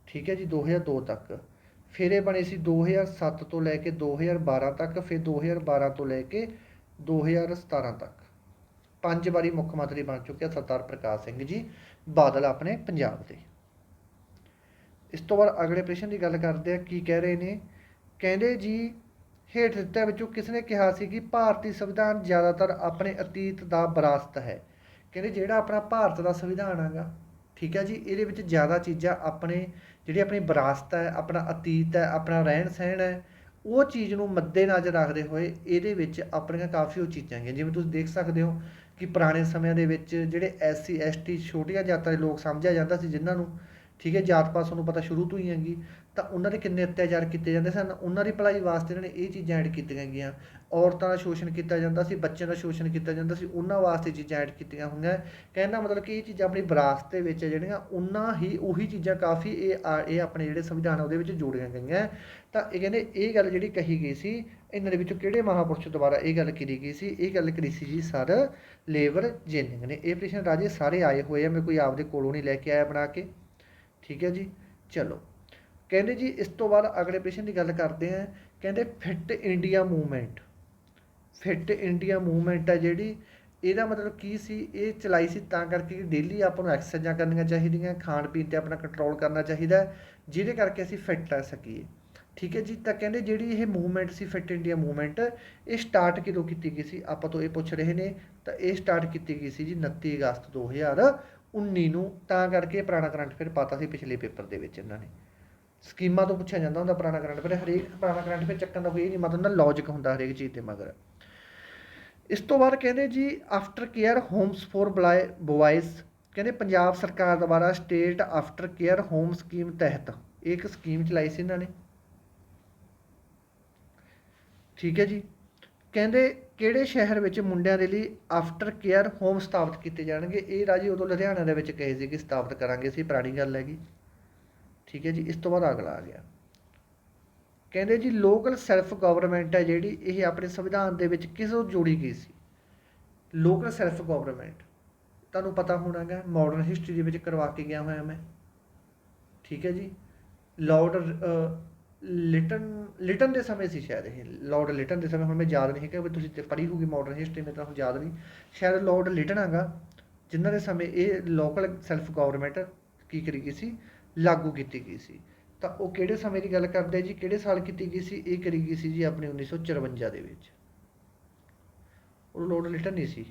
ਠੀਕ ਹੈ ਜੀ? 2002 ਤੱਕ। ਫਿਰ ਇਹ ਬਣੇ ਸੀ 2007 ਤੋਂ ਲੈ ਕੇ 2012 ਤੱਕ, ਫਿਰ 2012 ਤੋਂ ਲੈ ਕੇ 2017 ਤੱਕ। ਪੰਜ ਵਾਰੀ ਮੁੱਖ ਮੰਤਰੀ ਬਣ ਚੁੱਕੇ ਆ ਸਰਦਾਰ ਪ੍ਰਕਾਸ਼ ਸਿੰਘ ਜੀ, ਬਾਦਲ ਆਪਣੇ ਪੰਜਾਬ ਦੇ। ਇਸ ਤੋਂ ਬਾਅਦ ਅਗਲੇ ਪ੍ਰਸ਼ਨ ਦੀ ਗੱਲ ਕਰਦੇ ਆ, ਕੀ ਕਹਿ ਰਹੇ ਨੇ? ਕਹਿੰਦੇ ਜੀ, ਹੇਠ ਦਿੱਤੇ ਵਿੱਚੋਂ ਕਿਸ ਨੇ ਕਿਹਾ ਸੀ ਕਿ ਭਾਰਤੀ ਸੰਵਿਧਾਨ ਜ਼ਿਆਦਾਤਰ ਆਪਣੇ ਅਤੀਤ ਦਾ ਵਿਰਾਸਤ ਹੈ? ਕਹਿੰਦੇ ਜਿਹੜਾ ਆਪਣਾ ਭਾਰਤ ਦਾ ਸੰਵਿਧਾਨ ਹੈਗਾ, ਠੀਕ ਹੈ ਜੀ, ਇਹਦੇ ਵਿੱਚ ਜ਼ਿਆਦਾ ਚੀਜ਼ਾਂ ਆਪਣੇ, ਜਿਹੜੀ ਆਪਣੀ ਵਿਰਾਸਤ ਹੈ, ਆਪਣਾ ਅਤੀਤ ਹੈ, ਆਪਣਾ ਰਹਿਣ ਸਹਿਣ ਹੈ, ਉਹ ਚੀਜ਼ ਨੂੰ ਮੱਦੇਨਜ਼ਰ ਰੱਖਦੇ ਹੋਏ ਇਹਦੇ ਵਿੱਚ ਆਪਣੀਆਂ ਕਾਫੀ ਉਹ ਚੀਜ਼ਾਂ ਹੈਗੀਆਂ। ਜਿਵੇਂ ਤੁਸੀਂ ਦੇਖ ਸਕਦੇ ਹੋ ਕਿ ਪੁਰਾਣੇ ਸਮਿਆਂ ਦੇ ਵਿੱਚ ਜਿਹੜੇ ਐਸਸੀ ਐਸਟੀ ਛੋਟੀਆਂ ਜਾਤਾਂ ਦੇ ਲੋਕ ਸਮਝਿਆ ਜਾਂਦਾ ਸੀ ਜਿਨ੍ਹਾਂ ਨੂੰ, ਠੀਕ ਹੈ, ਜਾਤ ਪਾਤ ਤੁਹਾਨੂੰ ਪਤਾ ਸ਼ੁਰੂ ਤੋਂ ਹੀ ਹੈਗੀ, ਤਾਂ ਉਹਨਾਂ ਦੇ ਕਿੰਨੇ ਅਤਿਆਚਾਰ ਕੀਤੇ ਜਾਂਦੇ ਸਨ, ਉਹਨਾਂ ਦੀ ਭਲਾਈ ਵਾਸਤੇ ਇਹਨਾਂ ਨੇ ਇਹ ਚੀਜ਼ਾਂ ਐਡ ਕੀਤੀਆਂ ਗਈਆਂ। ਔਰਤਾਂ ਦਾ ਸ਼ੋਸ਼ਣ ਕੀਤਾ ਜਾਂਦਾ ਸੀ, ਬੱਚਿਆਂ ਦਾ ਸ਼ੋਸ਼ਣ ਕੀਤਾ ਜਾਂਦਾ ਸੀ, ਉਹਨਾਂ ਵਾਸਤੇ ਚੀਜ਼ਾਂ ਐਡ ਕੀਤੀਆਂ ਹੋਈਆਂ। ਕਹਿੰਦਾ ਮਤਲਬ ਕਿ ਇਹ ਚੀਜ਼ਾਂ ਆਪਣੀ ਵਿਰਾਸਤ ਦੇ ਵਿੱਚ ਜਿਹੜੀਆਂ, ਉਹਨਾਂ ਹੀ, ਉਹੀ ਚੀਜ਼ਾਂ ਕਾਫੀ ਇਹ ਆ- ਇਹ ਆਪਣੇ ਜਿਹੜੇ ਸੰਵਿਧਾਨ ਉਹਦੇ ਵਿੱਚ ਜੋੜੀਆਂ ਗਈਆਂ। ਤਾਂ ਇਹ ਕਹਿੰਦੇ, ਇਹ ਗੱਲ ਜਿਹੜੀ ਕਹੀ ਗਈ ਸੀ, ਇਹਨਾਂ ਦੇ ਵਿੱਚੋਂ ਕਿਹੜੇ ਮਹਾਪੁਰਸ਼ ਦੁਆਰਾ ਇਹ ਗੱਲ ਕੀਤੀ ਗਈ ਸੀ, ਇਹ ਗੱਲ ਕਰੀ ਸੀ ਜੀ ਸਰ ਲੇਬਰ ਜੇਨਿੰਗ ਨੇ ਇਹ ਪ੍ਰਸ਼ਨ ਰਾਜੇ ਸਾਰੇ ਆਏ ਹੋਏ ਆ, ਮੈਂ ਕੋਈ ਆਪਦੇ ਕੋਲੋਂ ਨਹੀਂ ਲੈ ਕੇ ਆਇਆ ਬਣਾ ਕੇ। ਠੀਕ ਹੈ ਜੀ? ਚਲੋ। ਕਹਿੰਦੇ ਜੀ, ਇਸ ਤੋਂ ਬਾਅਦ ਅਗਲੇ ਪ੍ਰਸ਼ਨ ਦੀ ਗੱਲ ਕਰਦੇ ਆ ਕਹਿੰਦੇ, fit India movement. Fit India movement ਹੈ ਜਿਹੜੀ, ਇਹਦਾ ਮਤਲਬ ਕੀ ਸੀ? ਇਹ ਚਲਾਈ ਸੀ ਤਾਂ ਕਰਕੇ ਕਿ ਡੇਲੀ ਆਪਾਂ ਨੂੰ ਐਕਸਰਸਾਈਜ਼ਾਂ ਕਰਨੀਆਂ ਚਾਹੀਦੀਆਂ, ਖਾਣ ਪੀਣ ਤੇ ਆਪਣਾ ਕੰਟਰੋਲ ਕਰਨਾ ਚਾਹੀਦਾ ਜਿਹਦੇ ਕਰਕੇ ਅਸੀਂ ਫਿੱਟ ਰਹਿ ਸਕੀਏ। ਠੀਕ ਹੈ ਜੀ? ਤਾਂ ਕਹਿੰਦੇ ਜਿਹੜੀ ਇਹ ਮੂਵਮੈਂਟ ਸੀ ਫਿੱਟ ਇੰਡੀਆ ਮੂਵਮੈਂਟ ਇਹ ਸਟਾਰਟ ਕਿਦੋਂ ਕੀਤੀ ਗਈ ਸੀ? ਆਪਾਂ ਤੋਂ ਇਹ ਪੁੱਛ ਰਹੇ ਨੇ। ਤਾਂ ਇਹ ਸਟਾਰਟ ਕੀਤੀ ਗਈ ਸੀ ਜੀ 29 ਅਗਸਤ 2019 ਨੂੰ। ਤਾਂ ਕਰਕੇ ਪੁਰਾਣਾ ਕਰੰਟ ਫਿਰ ਪਾਤਾ ਸੀ ਪਿਛਲੇ ਪੇਪਰ ਦੇ ਵਿੱਚ ਇਹਨਾਂ ਨੇ। ਸਕੀਮਾਂ ਤੋਂ ਪੁੱਛਿਆ ਜਾਂਦਾ ਹੁੰਦਾ ਪੁਰਾਣਾ ਕਰੰਟ ਫਿਰ ਹਰੇਕ ਪੁਰਾਣਾ ਕਰੰਟ ਫਿਰ ਚੱਕਣ ਦਾ ਕੋਈ ਇਹ ਨਹੀਂ, ਮਤਲਬ ਨਾ ਲੌਜੀਕ ਹੁੰਦਾ ਹਰੇਕ ਚੀਜ਼ ਦੇ ਮਗਰ। ਇਸ ਤੋਂ ਬਾਅਦ ਕਹਿੰਦੇ ਜੀ ਆਫਟਰ ਕੇਅਰ ਹੋਮਸ ਫੋਰ ਬਲਾਏ ਬॉयਜ਼ ਕਹਿੰਦੇ ਪੰਜਾਬ ਸਰਕਾਰ ਦੁਆਰਾ state after care home scheme ਤਹਿਤ ਇਹ ਇੱਕ ਸਕੀਮ ਚਲਾਈ ਸੀ ਇਹਨਾਂ ਨੇ। ਠੀਕ ਹੈ ਜੀ। ਕਹਿੰਦੇ ਕਿਹੜੇ ਸ਼ਹਿਰ ਵਿੱਚ ਮੁੰਡਿਆਂ ਦੇ ਲਈ ਆਫਟਰ ਕੇਅਰ ਹੋਮ ਸਥਾਪਿਤ ਕੀਤੇ ਜਾਣਗੇ? ਇਹ ਰਾਜੀ ਉਦੋਂ ਲੁਧਿਆਣਾ ਦੇ ਵਿੱਚ ਕਹੇ ਸੀ ਕਿ ਸਥਾਪਿਤ ਕਰਾਂਗੇ ਅਸੀਂ, ਪੁਰਾਣੀ ਗੱਲ ਹੈਗੀ। ਠੀਕ ਹੈ ਜੀ, ਇਸ ਤੋਂ ਬਾਅਦ ਅਗਲਾ ਆ ਗਿਆ। ਕਹਿੰਦੇ ਜੀ ਲੋਕਲ ਸੈਲਫ ਗਵਰਨਮੈਂਟ ਹੈ ਜਿਹੜੀ, ਇਹ ਆਪਣੇ ਸੰਵਿਧਾਨ ਦੇ ਵਿੱਚ ਕਿਸ ਨੂੰ ਜੋੜੀ ਗਈ ਸੀ? ਲੋਕਲ ਸੈਲਫ ਗਵਰਨਮੈਂਟ ਤੁਹਾਨੂੰ ਪਤਾ ਹੋਣਾਗਾ ਮਾਡਰਨ ਹਿਸਟਰੀ ਦੇ ਵਿੱਚ ਕਰਵਾ ਕੇ ਗਿਆ ਹੋਇਆ ਮੈਂ। ਠੀਕ ਹੈ ਜੀ? ਲਾਰਡ ਲਿਟਨ ਲਿਟਨ ਦੇ ਸਮੇਂ ਸੀ ਸ਼ਾਇਦ ਇਹ। ਲਾਰਡ ਲਿਟਨ ਦੇ ਸਮੇਂ, ਹੁਣ ਮੈਂ ਯਾਦ ਨਹੀਂ ਹੈਗਾ, ਵੀ ਤੁਸੀਂ ਤੇ ਪੜ੍ਹੀ ਹੋਊਗੀ ਮਾਡਰਨ ਹਿਸਟਰੀ ਮੈਂ ਤਾਂ ਹੁਣ ਯਾਦ ਨਹੀਂ। ਸ਼ਾਇਦ ਲਾਰਡ ਲਿਟਨ ਹੈਗਾ, ਜਿਨ੍ਹਾਂ ਦੇ ਸਮੇਂ ਇਹ ਲੋਕਲ ਸੈਲਫ ਗਵਰਨਮੈਂਟ ਕੀ ਕਰੀ ਗਈ ਸੀ? ਲਾਗੂ ਕੀਤੀ ਗਈ ਸੀ। ਤਾਂ ਉਹ ਕਿਹੜੇ ਸਮੇਂ ਦੀ ਗੱਲ ਕਰਦੇ ਜੀ? ਕਿਹੜੇ ਸਾਲ ਕੀਤੀ ਗਈ ਸੀ? ਇਹ ਕਰੀ ਗਈ ਸੀ ਜੀ ਆਪਣੀ 1954 ਦੇ ਵਿੱਚ। ਉਹ ਲਾਰਡ ਲਿਟਨ ਨਹੀਂ ਸੀ।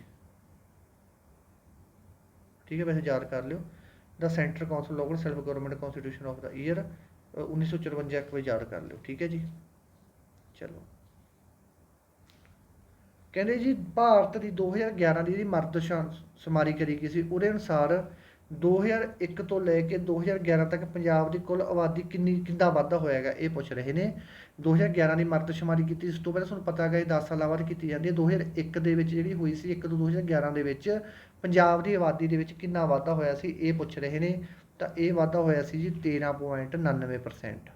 ਠੀਕ ਹੈ, ਵੈਸੇ ਯਾਦ ਕਰ ਲਿਓ। ਦਾ centre council local self government constitution of the year 1954 ਇੱਕ ਵਾਰ ਯਾਦ ਕਰ ਲਿਓ। ਠੀਕ ਹੈ ਜੀ? ਚਲੋ। ਕਹਿੰਦੇ ਜੀ, ਭਾਰਤ ਦੀ 2011 ਦੀ ਜਿਹੜੀ ਮਰਦਸ਼ੁਮਾਰੀ ਕਰੀ ਗਈ ਸੀ, ਉਹਦੇ ਅਨੁਸਾਰ 2001 ਤੋਂ ਲੈ ਕੇ 2011 ਤੱਕ ਪੰਜਾਬ ਦੀ ਕੁੱਲ ਆਬਾਦੀ ਕਿੰਨੀ ਕਿੰਨਾ ਵਾਧਾ ਹੋਇਆ ਹੋਇਆਗਾ, ਇਹ ਪੁੱਛ ਰਹੇ ਨੇ। 2011 ਦੀ ਮਰਦਸ਼ੁਮਾਰੀ ਕੀਤੀ, ਇਸ ਤੋਂ ਪਹਿਲਾਂ ਤੁਹਾਨੂੰ ਪਤਾ ਹੈਗਾ, ਇਹ 10 ਸਾਲਾਂ ਬਾਅਦ ਕੀਤੀ ਜਾਂਦੀ ਹੈ। 2001 ਦੇ ਵਿੱਚ ਜਿਹੜੀ ਹੋਈ ਸੀ 1 ਤੋਂ 2011 ਦੇ ਵਿੱਚ ਪੰਜਾਬ ਦੀ ਆਬਾਦੀ ਦੇ ਵਿੱਚ ਕਿੰਨਾ ਵਾਧਾ ਹੋਇਆ ਸੀ, ਇਹ ਪੁੱਛ ਰਹੇ ਨੇ। ਤਾਂ ਇਹ ਵਾਧਾ ਹੋਇਆ ਸੀ ਜੀ 13.99%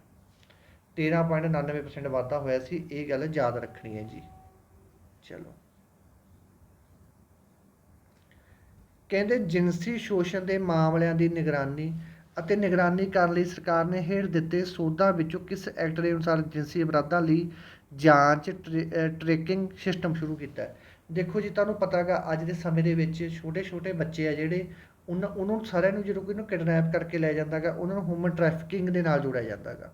13.99% ਵਾਧਾ ਹੋਇਆ ਸੀ, ਇਹ ਗੱਲ ਯਾਦ ਰੱਖਣੀ ਹੈ ਜੀ। ਚਲੋ। ਕਹਿੰਦੇ ਜਿਨਸੀ ਸ਼ੋਸ਼ਣ ਦੇ ਮਾਮਲਿਆਂ ਦੀ ਨਿਗਰਾਨੀ ਅਤੇ ਨਿਗਰਾਨੀ ਕਰਨ ਲਈ ਸਰਕਾਰ ਨੇ ਹੇਠ ਦਿੱਤੇ ਸੋਧਾਂ ਵਿੱਚੋਂ ਕਿਸ ਐਕਟ ਦੇ ਅਨੁਸਾਰ ਜਿਨਸੀ ਅਪਰਾਧਾਂ ਲਈ ਜਾਂਚ ਟਰੈਕਿੰਗ ਸਿਸਟਮ ਸ਼ੁਰੂ ਕੀਤਾ ਹੈ। ਦੇਖੋ ਜੀ, ਤੁਹਾਨੂੰ ਪਤਾ ਹੈਗਾ, ਅੱਜ ਦੇ ਸਮੇਂ ਦੇ ਵਿੱਚ ਛੋਟੇ ਛੋਟੇ ਬੱਚੇ ਆ ਜਿਹੜੇ, ਉਹਨਾਂ ਉਹਨਾਂ ਨੂੰ ਸਾਰਿਆਂ ਨੂੰ ਜਦੋਂ ਕੋਈ ਨੂੰ ਕਿਡਨੈਪ ਕਰਕੇ ਲੈ ਜਾਂਦਾ ਹੈਗਾ, ਉਹਨਾਂ ਨੂੰ ਹਿਊਮਨ ਟ੍ਰੈਫਿਕਿੰਗ ਦੇ ਨਾਲ ਜੋੜਿਆ ਜਾਂਦਾ ਹੈਗਾ।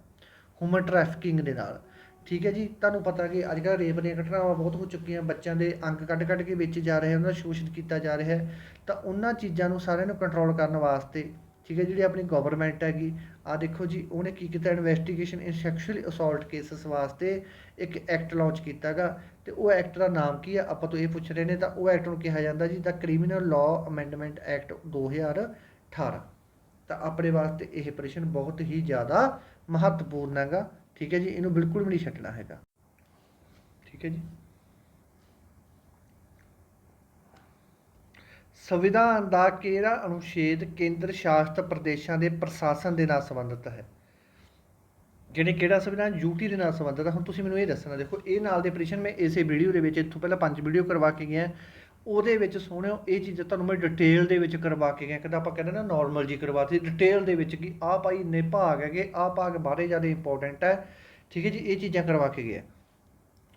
ਹਿਊਮਨ ਟ੍ਰੈਫਿਕਿੰਗ ਦੇ ਨਾਲ। ਠੀਕ ਹੈ ਜੀ, ਤੁਹਾਨੂੰ ਪਤਾ ਕਿ ਅੱਜ ਕੱਲ੍ਹ ਰੇਪ ਦੀਆਂ ਘਟਨਾਵਾਂ ਬਹੁਤ ਹੋ ਚੁੱਕੀਆਂ, ਬੱਚਿਆਂ ਦੇ ਅੰਗ ਕੱਢ ਕੱਢ ਕੇ ਵੇਚੇ ਜਾ ਰਹੇ ਉਹਨਾਂ ਦਾ ਸ਼ੋਸ਼ਣ ਕੀਤਾ ਜਾ ਰਿਹਾ ਹੈ। ਤਾਂ ਉਹਨਾਂ ਚੀਜ਼ਾਂ ਨੂੰ ਸਾਰਿਆਂ ਨੂੰ ਕੰਟਰੋਲ ਕਰਨ ਵਾਸਤੇ, ਠੀਕ ਹੈ, ਜਿਹੜੀ ਆਪਣੀ ਗਵਰਨਮੈਂਟ ਹੈਗੀ ਆ ਦੇਖੋ ਜੀ, ਉਹਨੇ ਕੀ ਕੀਤਾ investigation in sexual assault cases ਵਾਸਤੇ ਇੱਕ ਐਕਟ ਲਾਂਚ ਕੀਤਾਗਾ ਤੇ ਉਹ ਐਕਟ ਦਾ ਨਾਮ ਕੀ ਆ? ਆਪਾਂ ਤੋਂ ਇਹ ਪੁੱਛ ਰਹੇ ਨੇ, ਤਾਂ ਉਹ ਐਕਟ ਨੂੰ ਕਿਹਾ ਜਾਂਦਾ ਜੀ ਦਾ ਕ੍ਰਿਮੀਨਲ ਲਾਅ ਅਮੈਂਡਮੈਂਟ ਐਕਟ 2018 ਤਾਂ ਆਪਣੇ ਵਾਸਤੇ ਇਹ ਪ੍ਰਸ਼ਨ ਬਹੁਤ ਹੀ ਜ਼ਿਆਦਾ ਮਹੱਤਵਪੂਰਨ ਹੈਗਾ। ਠੀਕ ਹੈ ਜੀ, ਇਹਨੂੰ ਬਿਲਕੁਲ ਵੀ ਨਹੀਂ ਛੱਡਣਾ ਹੈਗਾ। ਠੀਕ ਹੈ ਜੀ। ਸੰਵਿਧਾਨ ਦਾ ਕਿਹੜਾ ਅਨੁਛੇਦ ਕੇਂਦਰ ਸ਼ਾਸਿਤ ਪ੍ਰਦੇਸ਼ਾਂ ਦੇ ਪ੍ਰਸ਼ਾਸਨ ਦੇ ਨਾਲ ਸੰਬੰਧਿਤ ਹੈ? ਜਿਹੜੇ ਕਿਹੜਾ ਸੰਵਿਧਾਨ? ਯੂਟੀ ਦੇ ਨਾਲ ਸੰਬੰਧਿਤ ਹੈ। ਹੁਣ ਤੁਸੀਂ ਮੈਨੂੰ ਇਹ ਦੱਸਣਾ, ਦੇਖੋ, ਇਹ ਨਾਲ ਦੇ ਪ੍ਰਸ਼ਨ ਮੈਂ ਇਸੇ ਵੀਡੀਓ ਦੇ ਵਿੱਚ ਇੱਥੋਂ ਪਹਿਲਾਂ ਪੰਜ ਵੀਡੀਓ ਕਰਵਾ ਕੇ ਗਿਆ। ਉਹਦੇ ਵਿੱਚ ਸੋਹਣਿਓ ਇਹ ਚੀਜ਼ਾਂ ਤੁਹਾਨੂੰ ਮੈਂ ਡਿਟੇਲ ਦੇ ਵਿੱਚ ਕਰਵਾ ਕੇ ਗਿਆ ਕਹਿੰਦਾ ਆਪਾਂ ਕਹਿੰਦੇ ਨਾ ਨਾਰਮਲ ਜੀ ਕਰਵਾਤੀ ਡਿਟੇਲ ਦੇ ਵਿੱਚ ਕਿ ਆਹ ਭਾਈ ਇੰਨੇ ਭਾਗ ਹੈਗੇ, ਆਹ ਭਾਗ ਬਾਰੇ ਜ਼ਿਆਦਾ ਇੰਪੋਰਟੈਂਟ ਹੈ। ਠੀਕ ਹੈ ਜੀ, ਇਹ ਚੀਜ਼ਾਂ ਕਰਵਾ ਕੇ ਗਿਆ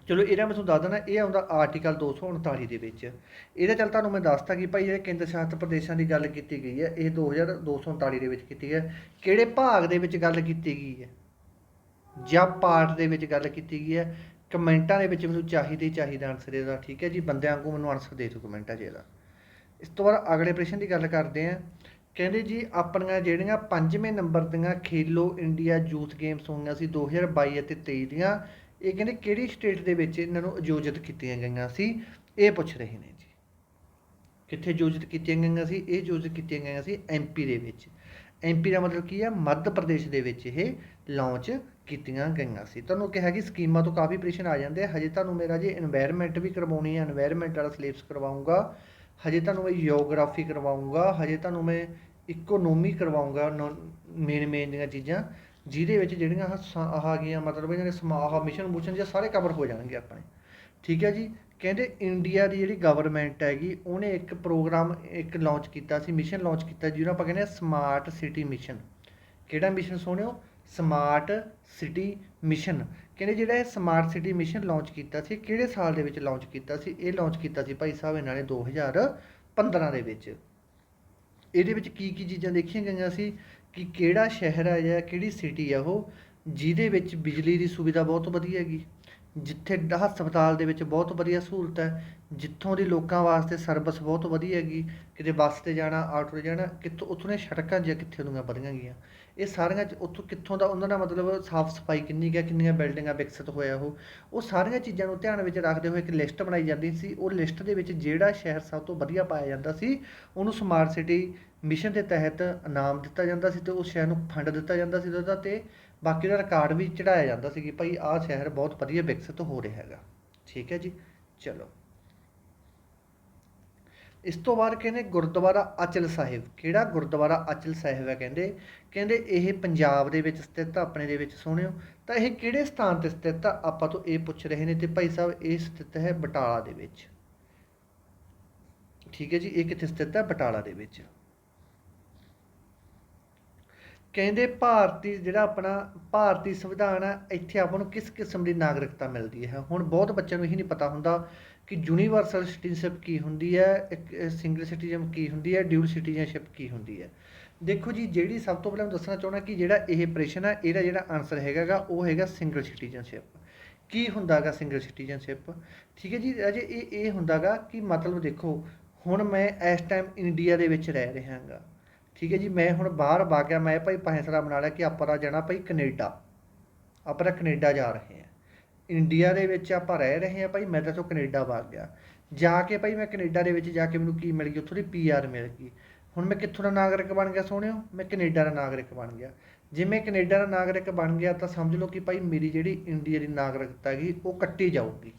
ਚਲੋ, ਇਹਦਾ ਮੈਂ ਤੁਹਾਨੂੰ ਦੱਸ ਦਿੰਦਾ, ਇਹ ਆਉਂਦਾ ਆਰਟੀਕਲ 239 ਦੇ ਵਿੱਚ। ਇਹਦਾ ਚੱਲ ਤੁਹਾਨੂੰ ਮੈਂ ਦੱਸਤਾ ਕਿ ਭਾਈ ਜਿਹੜੇ ਕੇਂਦਰ ਸ਼ਾਸਤ ਪ੍ਰਦੇਸ਼ਾਂ ਦੀ ਗੱਲ ਕੀਤੀ ਗਈ ਹੈ। ਇਹ 2239 ਦੇ ਵਿੱਚ ਕੀਤੀ ਹੈ। ਕਿਹੜੇ ਭਾਗ ਦੇ ਵਿੱਚ ਗੱਲ ਕੀਤੀ ਗਈ ਹੈ? ਜਾਂ ਪਾਰਟ ਦੇ ਵਿੱਚ ਗੱਲ ਕੀਤੀ ਗਈ ਹੈ, ਕਮੈਂਟਾਂ ਦੇ ਵਿੱਚ ਮੈਨੂੰ ਚਾਹੀਦੇ ਚਾਹੀਦਾ ਆਨਸਰ ਇਹਦਾ, ਠੀਕ ਹੈ ਜੀ? ਬੰਦਿਆਂ ਵਾਂਗੂ ਮੈਨੂੰ ਆਨਸਰ ਦੇ ਦਿਓ ਕਮੈਂਟਾਂ 'ਚ ਇਹਦਾ। ਇਸ ਤੋਂ ਬਾਅਦ ਅਗਲੇ ਪ੍ਰਸ਼ਨ ਦੀ ਗੱਲ ਕਰਦੇ ਹਾਂ। ਕਹਿੰਦੇ ਜੀ, ਆਪਣੀਆਂ ਜਿਹੜੀਆਂ ਪੰਜਵੇਂ ਨੰਬਰ ਦੀਆਂ ਖੇਲੋ ਇੰਡੀਆ ਯੂਥ ਗੇਮਸ ਹੋਈਆਂ ਸੀ 2022 ਅਤੇ 23 ਦੀਆਂ, ਇਹ ਕਹਿੰਦੇ ਕਿਹੜੀ ਸਟੇਟ ਦੇ ਵਿੱਚ ਇਹਨਾਂ ਨੂੰ ਆਯੋਜਿਤ ਕੀਤੀਆਂ ਗਈਆਂ ਸੀ? ਇਹ ਪੁੱਛ ਰਹੇ ਨੇ ਜੀ। ਕਿੱਥੇ ਆਯੋਜਿਤ ਕੀਤੀਆਂ ਗਈਆਂ ਸੀ? ਇਹ ਆਯੋਜਿਤ ਕੀਤੀਆਂ ਗਈਆਂ ਸੀ ਐਮਪੀ ਦੇ ਵਿੱਚ। ਐਮਪੀ ਦਾ ਮਤਲਬ ਕੀ ਹੈ? ਮੱਧ ਪ੍ਰਦੇਸ਼ ਦੇ ਵਿੱਚ ਇਹ ਲਾਂਚ ਕੀਤੀਆਂ ਗਈਆਂ ਸੀ। ਤੁਹਾਨੂੰ ਕਿਹਾ ਕਿ ਸਕੀਮਾਂ ਤੋਂ ਕਾਫੀ ਪ੍ਰਸ਼ਨ ਆ ਜਾਂਦੇ ਹਜੇ ਤੁਹਾਨੂੰ ਮੇਰਾ ਜੀ এনवायरमेंट ਵੀ ਕਰਵਾਉਣੀ ਹੈ এনवायरमेंट ਵਾਲਾ ਸਿਲੇਬਸ ਕਰਵਾਉਂਗਾ। ਹਜੇ ਤੁਹਾਨੂੰ ਮੈਂ ਜੀਓਗ੍ਰਾਫੀ ਕਰਵਾਉਂਗਾ। ਹਜੇ ਤੁਹਾਨੂੰ ਮੈਂ ਇਕਨੋਮੀ ਕਰਵਾਉਂਗਾ ਮੇਨ ਮੇਨ ਦੀਆਂ ਚੀਜ਼ਾਂ, ਜਿਹਦੇ ਵਿੱਚ ਜਿਹੜੀਆਂ ਆਹ ਆ ਗਈਆਂ, ਮਤਲਬ ਇਹਨਾਂ ਦੇ ਸਮਾਹ ਮਿਸ਼ਨ ਮੂਸ਼ਨ ਜੇ ਸਾਰੇ ਕਵਰ ਹੋ ਜਾਣਗੇ ਆਪਣੇ। ਠੀਕ ਹੈ ਜੀ? ਕਹਿੰਦੇ ਇੰਡੀਆ ਦੀ ਜਿਹੜੀ ਗਵਰਨਮੈਂਟ ਹੈਗੀ, ਉਹਨੇ ਇੱਕ ਪ੍ਰੋਗਰਾਮ ਇੱਕ ਲਾਂਚ ਕੀਤਾ ਸੀ ਮਿਸ਼ਨ ਲਾਂਚ ਕੀਤਾ, ਜਿਹਨੂੰ ਆਪਾਂ ਕਹਿੰਦੇ ਸਮਾਰਟ ਸਿਟੀ ਮਿਸ਼ਨ ਕਿਹੜਾ ਮਿਸ਼ਨ ਸੁਣਿਓ ਸਮਾਰਟ ਸਿਟੀ ਮਿਸ਼ਨ ਕਹਿੰਦੇ ਜਿਹੜਾ ਇਹ ਸਮਾਰਟ ਸਿਟੀ ਮਿਸ਼ਨ ਲਾਂਚ ਕੀਤਾ ਸੀ, ਕਿਹੜੇ ਸਾਲ ਦੇ ਵਿੱਚ ਲਾਂਚ ਕੀਤਾ ਸੀ? ਇਹ ਲਾਂਚ ਕੀਤਾ ਸੀ ਭਾਈ ਸਾਹਿਬ ਇਹਨਾਂ ਨੇ 2015 ਦੇ ਵਿੱਚ। ਇਹਦੇ ਵਿੱਚ ਕੀ ਕੀ ਚੀਜ਼ਾਂ ਦੇਖੀਆਂ ਗਈਆਂ ਸੀ? ਕਿ ਕਿਹੜਾ ਸ਼ਹਿਰ ਹੈ ਜਾਂ ਕਿਹੜੀ ਸਿਟੀ ਹੈ ਉਹ, ਜਿਹਦੇ ਵਿੱਚ ਬਿਜਲੀ ਦੀ ਸੁਵਿਧਾ ਬਹੁਤ ਵਧੀਆ ਹੈਗੀ। ਜਿੱਥੇ ਹਸਪਤਾਲ ਦੇ ਵਿੱਚ ਬਹੁਤ ਵਧੀਆ ਸਹੂਲਤ ਹੈ। ਜਿੱਥੋਂ ਦੇ ਲੋਕਾਂ ਵਾਸਤੇ ਸਰਵਿਸ ਬਹੁਤ ਵਧੀਆ ਹੈਗੀ। ਕਿਤੇ ਬੱਸ ਤੇ ਜਾਣਾ ਆਟੋ ਤੇ ਜਾਣਾ, ਕਿੱਥੋਂ, ਉੱਥੋਂ ਦੀਆਂ ਸੜਕਾਂ ਜਾਂ ਕਿੱਥੇ ਦੀਆਂ ਵਧੀਆਂ ਗਈਆਂ। ਇਹ ਸਾਰੀਆਂ ਉੱਥੋਂ ਕਿੱਥੋਂ ਦਾ ਉਹਨਾਂ ਦਾ ਮਤਲਬ ਸਾਫ਼ ਸਫ਼ਾਈ ਕਿੰਨੀ ਗਿਆ ਕਿੰਨੀਆਂ ਬਿਲਡਿੰਗਾਂ ਵਿਕਸਿਤ ਹੋਇਆ ਉਹ ਉਹ ਸਾਰੀਆਂ ਚੀਜ਼ਾਂ ਨੂੰ ਧਿਆਨ ਵਿੱਚ ਰੱਖਦੇ ਹੋਏ ਇੱਕ ਲਿਸਟ ਬਣਾਈ ਜਾਂਦੀ ਸੀ। ਉਹ ਲਿਸਟ ਦੇ ਵਿੱਚ ਜਿਹੜਾ ਸ਼ਹਿਰ ਸਭ ਤੋਂ ਵਧੀਆ ਪਾਇਆ ਜਾਂਦਾ ਸੀ, ਉਹਨੂੰ ਸਮਾਰਟ ਸਿਟੀ ਮਿਸ਼ਨ ਦੇ ਤਹਿਤ ਇਨਾਮ ਦਿੱਤਾ ਜਾਂਦਾ ਸੀ ਤੇ ਉਸ ਸ਼ਹਿਰ ਨੂੰ ਫੰਡ ਦਿੱਤਾ ਜਾਂਦਾ ਸੀ ਉਹਦਾ ਤੇ ਬਾਕੀ ਦਾ ਰਿਕਾਰਡ ਵੀ ਚੜਾਇਆ ਜਾਂਦਾ ਸੀ ਕਿ ਭਾਈ ਆਹ ਸ਼ਹਿਰ ਬਹੁਤ ਵਧੀਆ ਵਿਕਸਿਤ ਹੋ ਰਿਹਾ ਹੈਗਾ। ਠੀਕ ਹੈ ਜੀ? ਚਲੋ। ਇਸ ਤੋਂ ਬਾਅਦ ਕਹਿੰਦੇ ਗੁਰਦੁਆਰਾ ਅਚਲ ਸਾਹਿਬ। ਕਿਹੜਾ ਗੁਰਦੁਆਰਾ ਅਚਲ ਸਾਹਿਬ ਹੈ ਕਹਿੰਦੇ? ਕਹਿੰਦੇ ਇਹ ਪੰਜਾਬ ਦੇ ਵਿੱਚ ਸਥਿਤ ਆ, ਆਪਣੇ ਦੇ ਵਿੱਚ ਸੁਣਿਓ। ਤਾਂ ਇਹ ਕਿਹੜੇ ਸਥਾਨ ਤੇ ਸਥਿਤ ਆ? ਆਪਾਂ ਤੋਂ ਇਹ ਪੁੱਛ ਰਹੇ ਨੇ ਤੇ ਭਾਈ ਸਾਹਿਬ, ਇਹ ਸਥਿਤ ਹੈ ਬਟਾਲਾ ਦੇ ਵਿੱਚ। ਠੀਕ ਹੈ ਜੀ, ਇਹ ਕਿੱਥੇ ਸਥਿਤ ਹੈ? ਬਟਾਲਾ ਦੇ ਵਿੱਚ। ਕਹਿੰਦੇ ਭਾਰਤੀ, ਜਿਹੜਾ ਆਪਣਾ ਭਾਰਤੀ ਸੰਵਿਧਾਨ ਆ, ਇੱਥੇ ਆਪਾਂ ਨੂੰ ਕਿਸ ਕਿਸਮ ਦੀ ਨਾਗਰਿਕਤਾ ਮਿਲਦੀ ਹੈ? ਹੁਣ ਬਹੁਤ ਬੱਚਿਆਂ ਨੂੰ ਇਹ ਨਹੀਂ ਪਤਾ ਹੁੰਦਾ ਕਿ ਯੂਨੀਵਰਸਲ ਸਿਟੀਜ਼ਨਸ਼ਿਪ ਕੀ ਹੁੰਦੀ ਹੈ, ਇੱਕ ਸਿੰਗਲ ਸਿਟੀਜ਼ਨ ਕੀ ਹੁੰਦੀ ਹੈ ਡਿਊਲ ਸਿਟੀਜ਼ਨਸ਼ਿਪ ਕੀ ਹੁੰਦੀ ਹੈ? ਦੇਖੋ ਜੀ, ਜਿਹੜੀ ਸਭ ਤੋਂ ਪਹਿਲਾਂ ਮੈਂ ਦੱਸਣਾ ਚਾਹੁੰਦਾ ਕਿ ਜਿਹੜਾ ਇਹ ਪ੍ਰਸ਼ਨ ਹੈ ਇਹਦਾ ਜਿਹੜਾ ਆਨਸਰ ਹੈਗਾਗਾ, ਉਹ ਹੈਗਾ ਸਿੰਗਲ ਸਿਟੀਜ਼ਨਸ਼ਿਪ ਕੀ ਹੁੰਦਾਗਾ ਸਿੰਗਲ ਸਿਟੀਜ਼ਨਸ਼ਿਪ ਠੀਕ ਹੈ ਜੀ, ਅਜੇ ਇਹ ਇਹ ਹੁੰਦਾਗਾ ਕਿ ਮਤਲਬ ਦੇਖੋ, ਹੁਣ ਮੈਂ ਇਸ ਟਾਈਮ ਇੰਡੀਆ ਦੇ ਵਿੱਚ ਰਹਿ ਰਿਹਾ ਹਾਂਗਾ। ਠੀਕ ਹੈ ਜੀ, ਮੈਂ ਹੁਣ ਬਾਹਰ ਵਗ ਗਿਆ, ਮੈਂ ਭਾਈ ਫੈਸਲਾ ਬਣਾ ਲਿਆ ਕਿ ਆਪਾਂ ਦਾ ਜਾਣਾ ਭਾਈ ਕੈਨੇਡਾ। ਆਪਾਂ ਤਾਂ ਕੈਨੇਡਾ ਜਾ ਰਹੇ ਹਾਂ। ਇੰਡੀਆ ਦੇ ਵਿੱਚ ਆਪਾਂ ਰਹਿ ਰਹੇ ਹਾਂ ਭਾਈ, ਮੈਂ ਤਾਂ ਤੋਂ ਕੈਨੇਡਾ ਵਗ ਗਿਆ। ਜਾ ਕੇ ਭਾਈ ਮੈਂ ਕੈਨੇਡਾ ਦੇ ਵਿੱਚ ਜਾ ਕੇ ਮੈਨੂੰ ਕੀ ਮਿਲ ਗਈ? ਉੱਥੋਂ ਦੀ ਪੀਆਰ ਮਿਲ ਗਈ। ਹੁਣ ਮੈਂ ਕਿੱਥੋਂ ਦਾ ਨਾਗਰਿਕ ਬਣ ਗਿਆ ਸੋਹਣਿਓ? ਮੈਂ ਕੈਨੇਡਾ ਦਾ ਨਾਗਰਿਕ ਬਣ ਗਿਆ। ਜੇ ਮੈਂ ਕੈਨੇਡਾ ਦਾ ਨਾਗਰਿਕ ਬਣ ਗਿਆ ਤਾਂ ਸਮਝ ਲਓ ਕਿ ਭਾਈ ਮੇਰੀ ਜਿਹੜੀ ਇੰਡੀਆ ਦੀ ਨਾਗਰਿਕਤਾ ਹੈਗੀ, ਉਹ ਕੱਟੀ ਜਾਊਗੀ।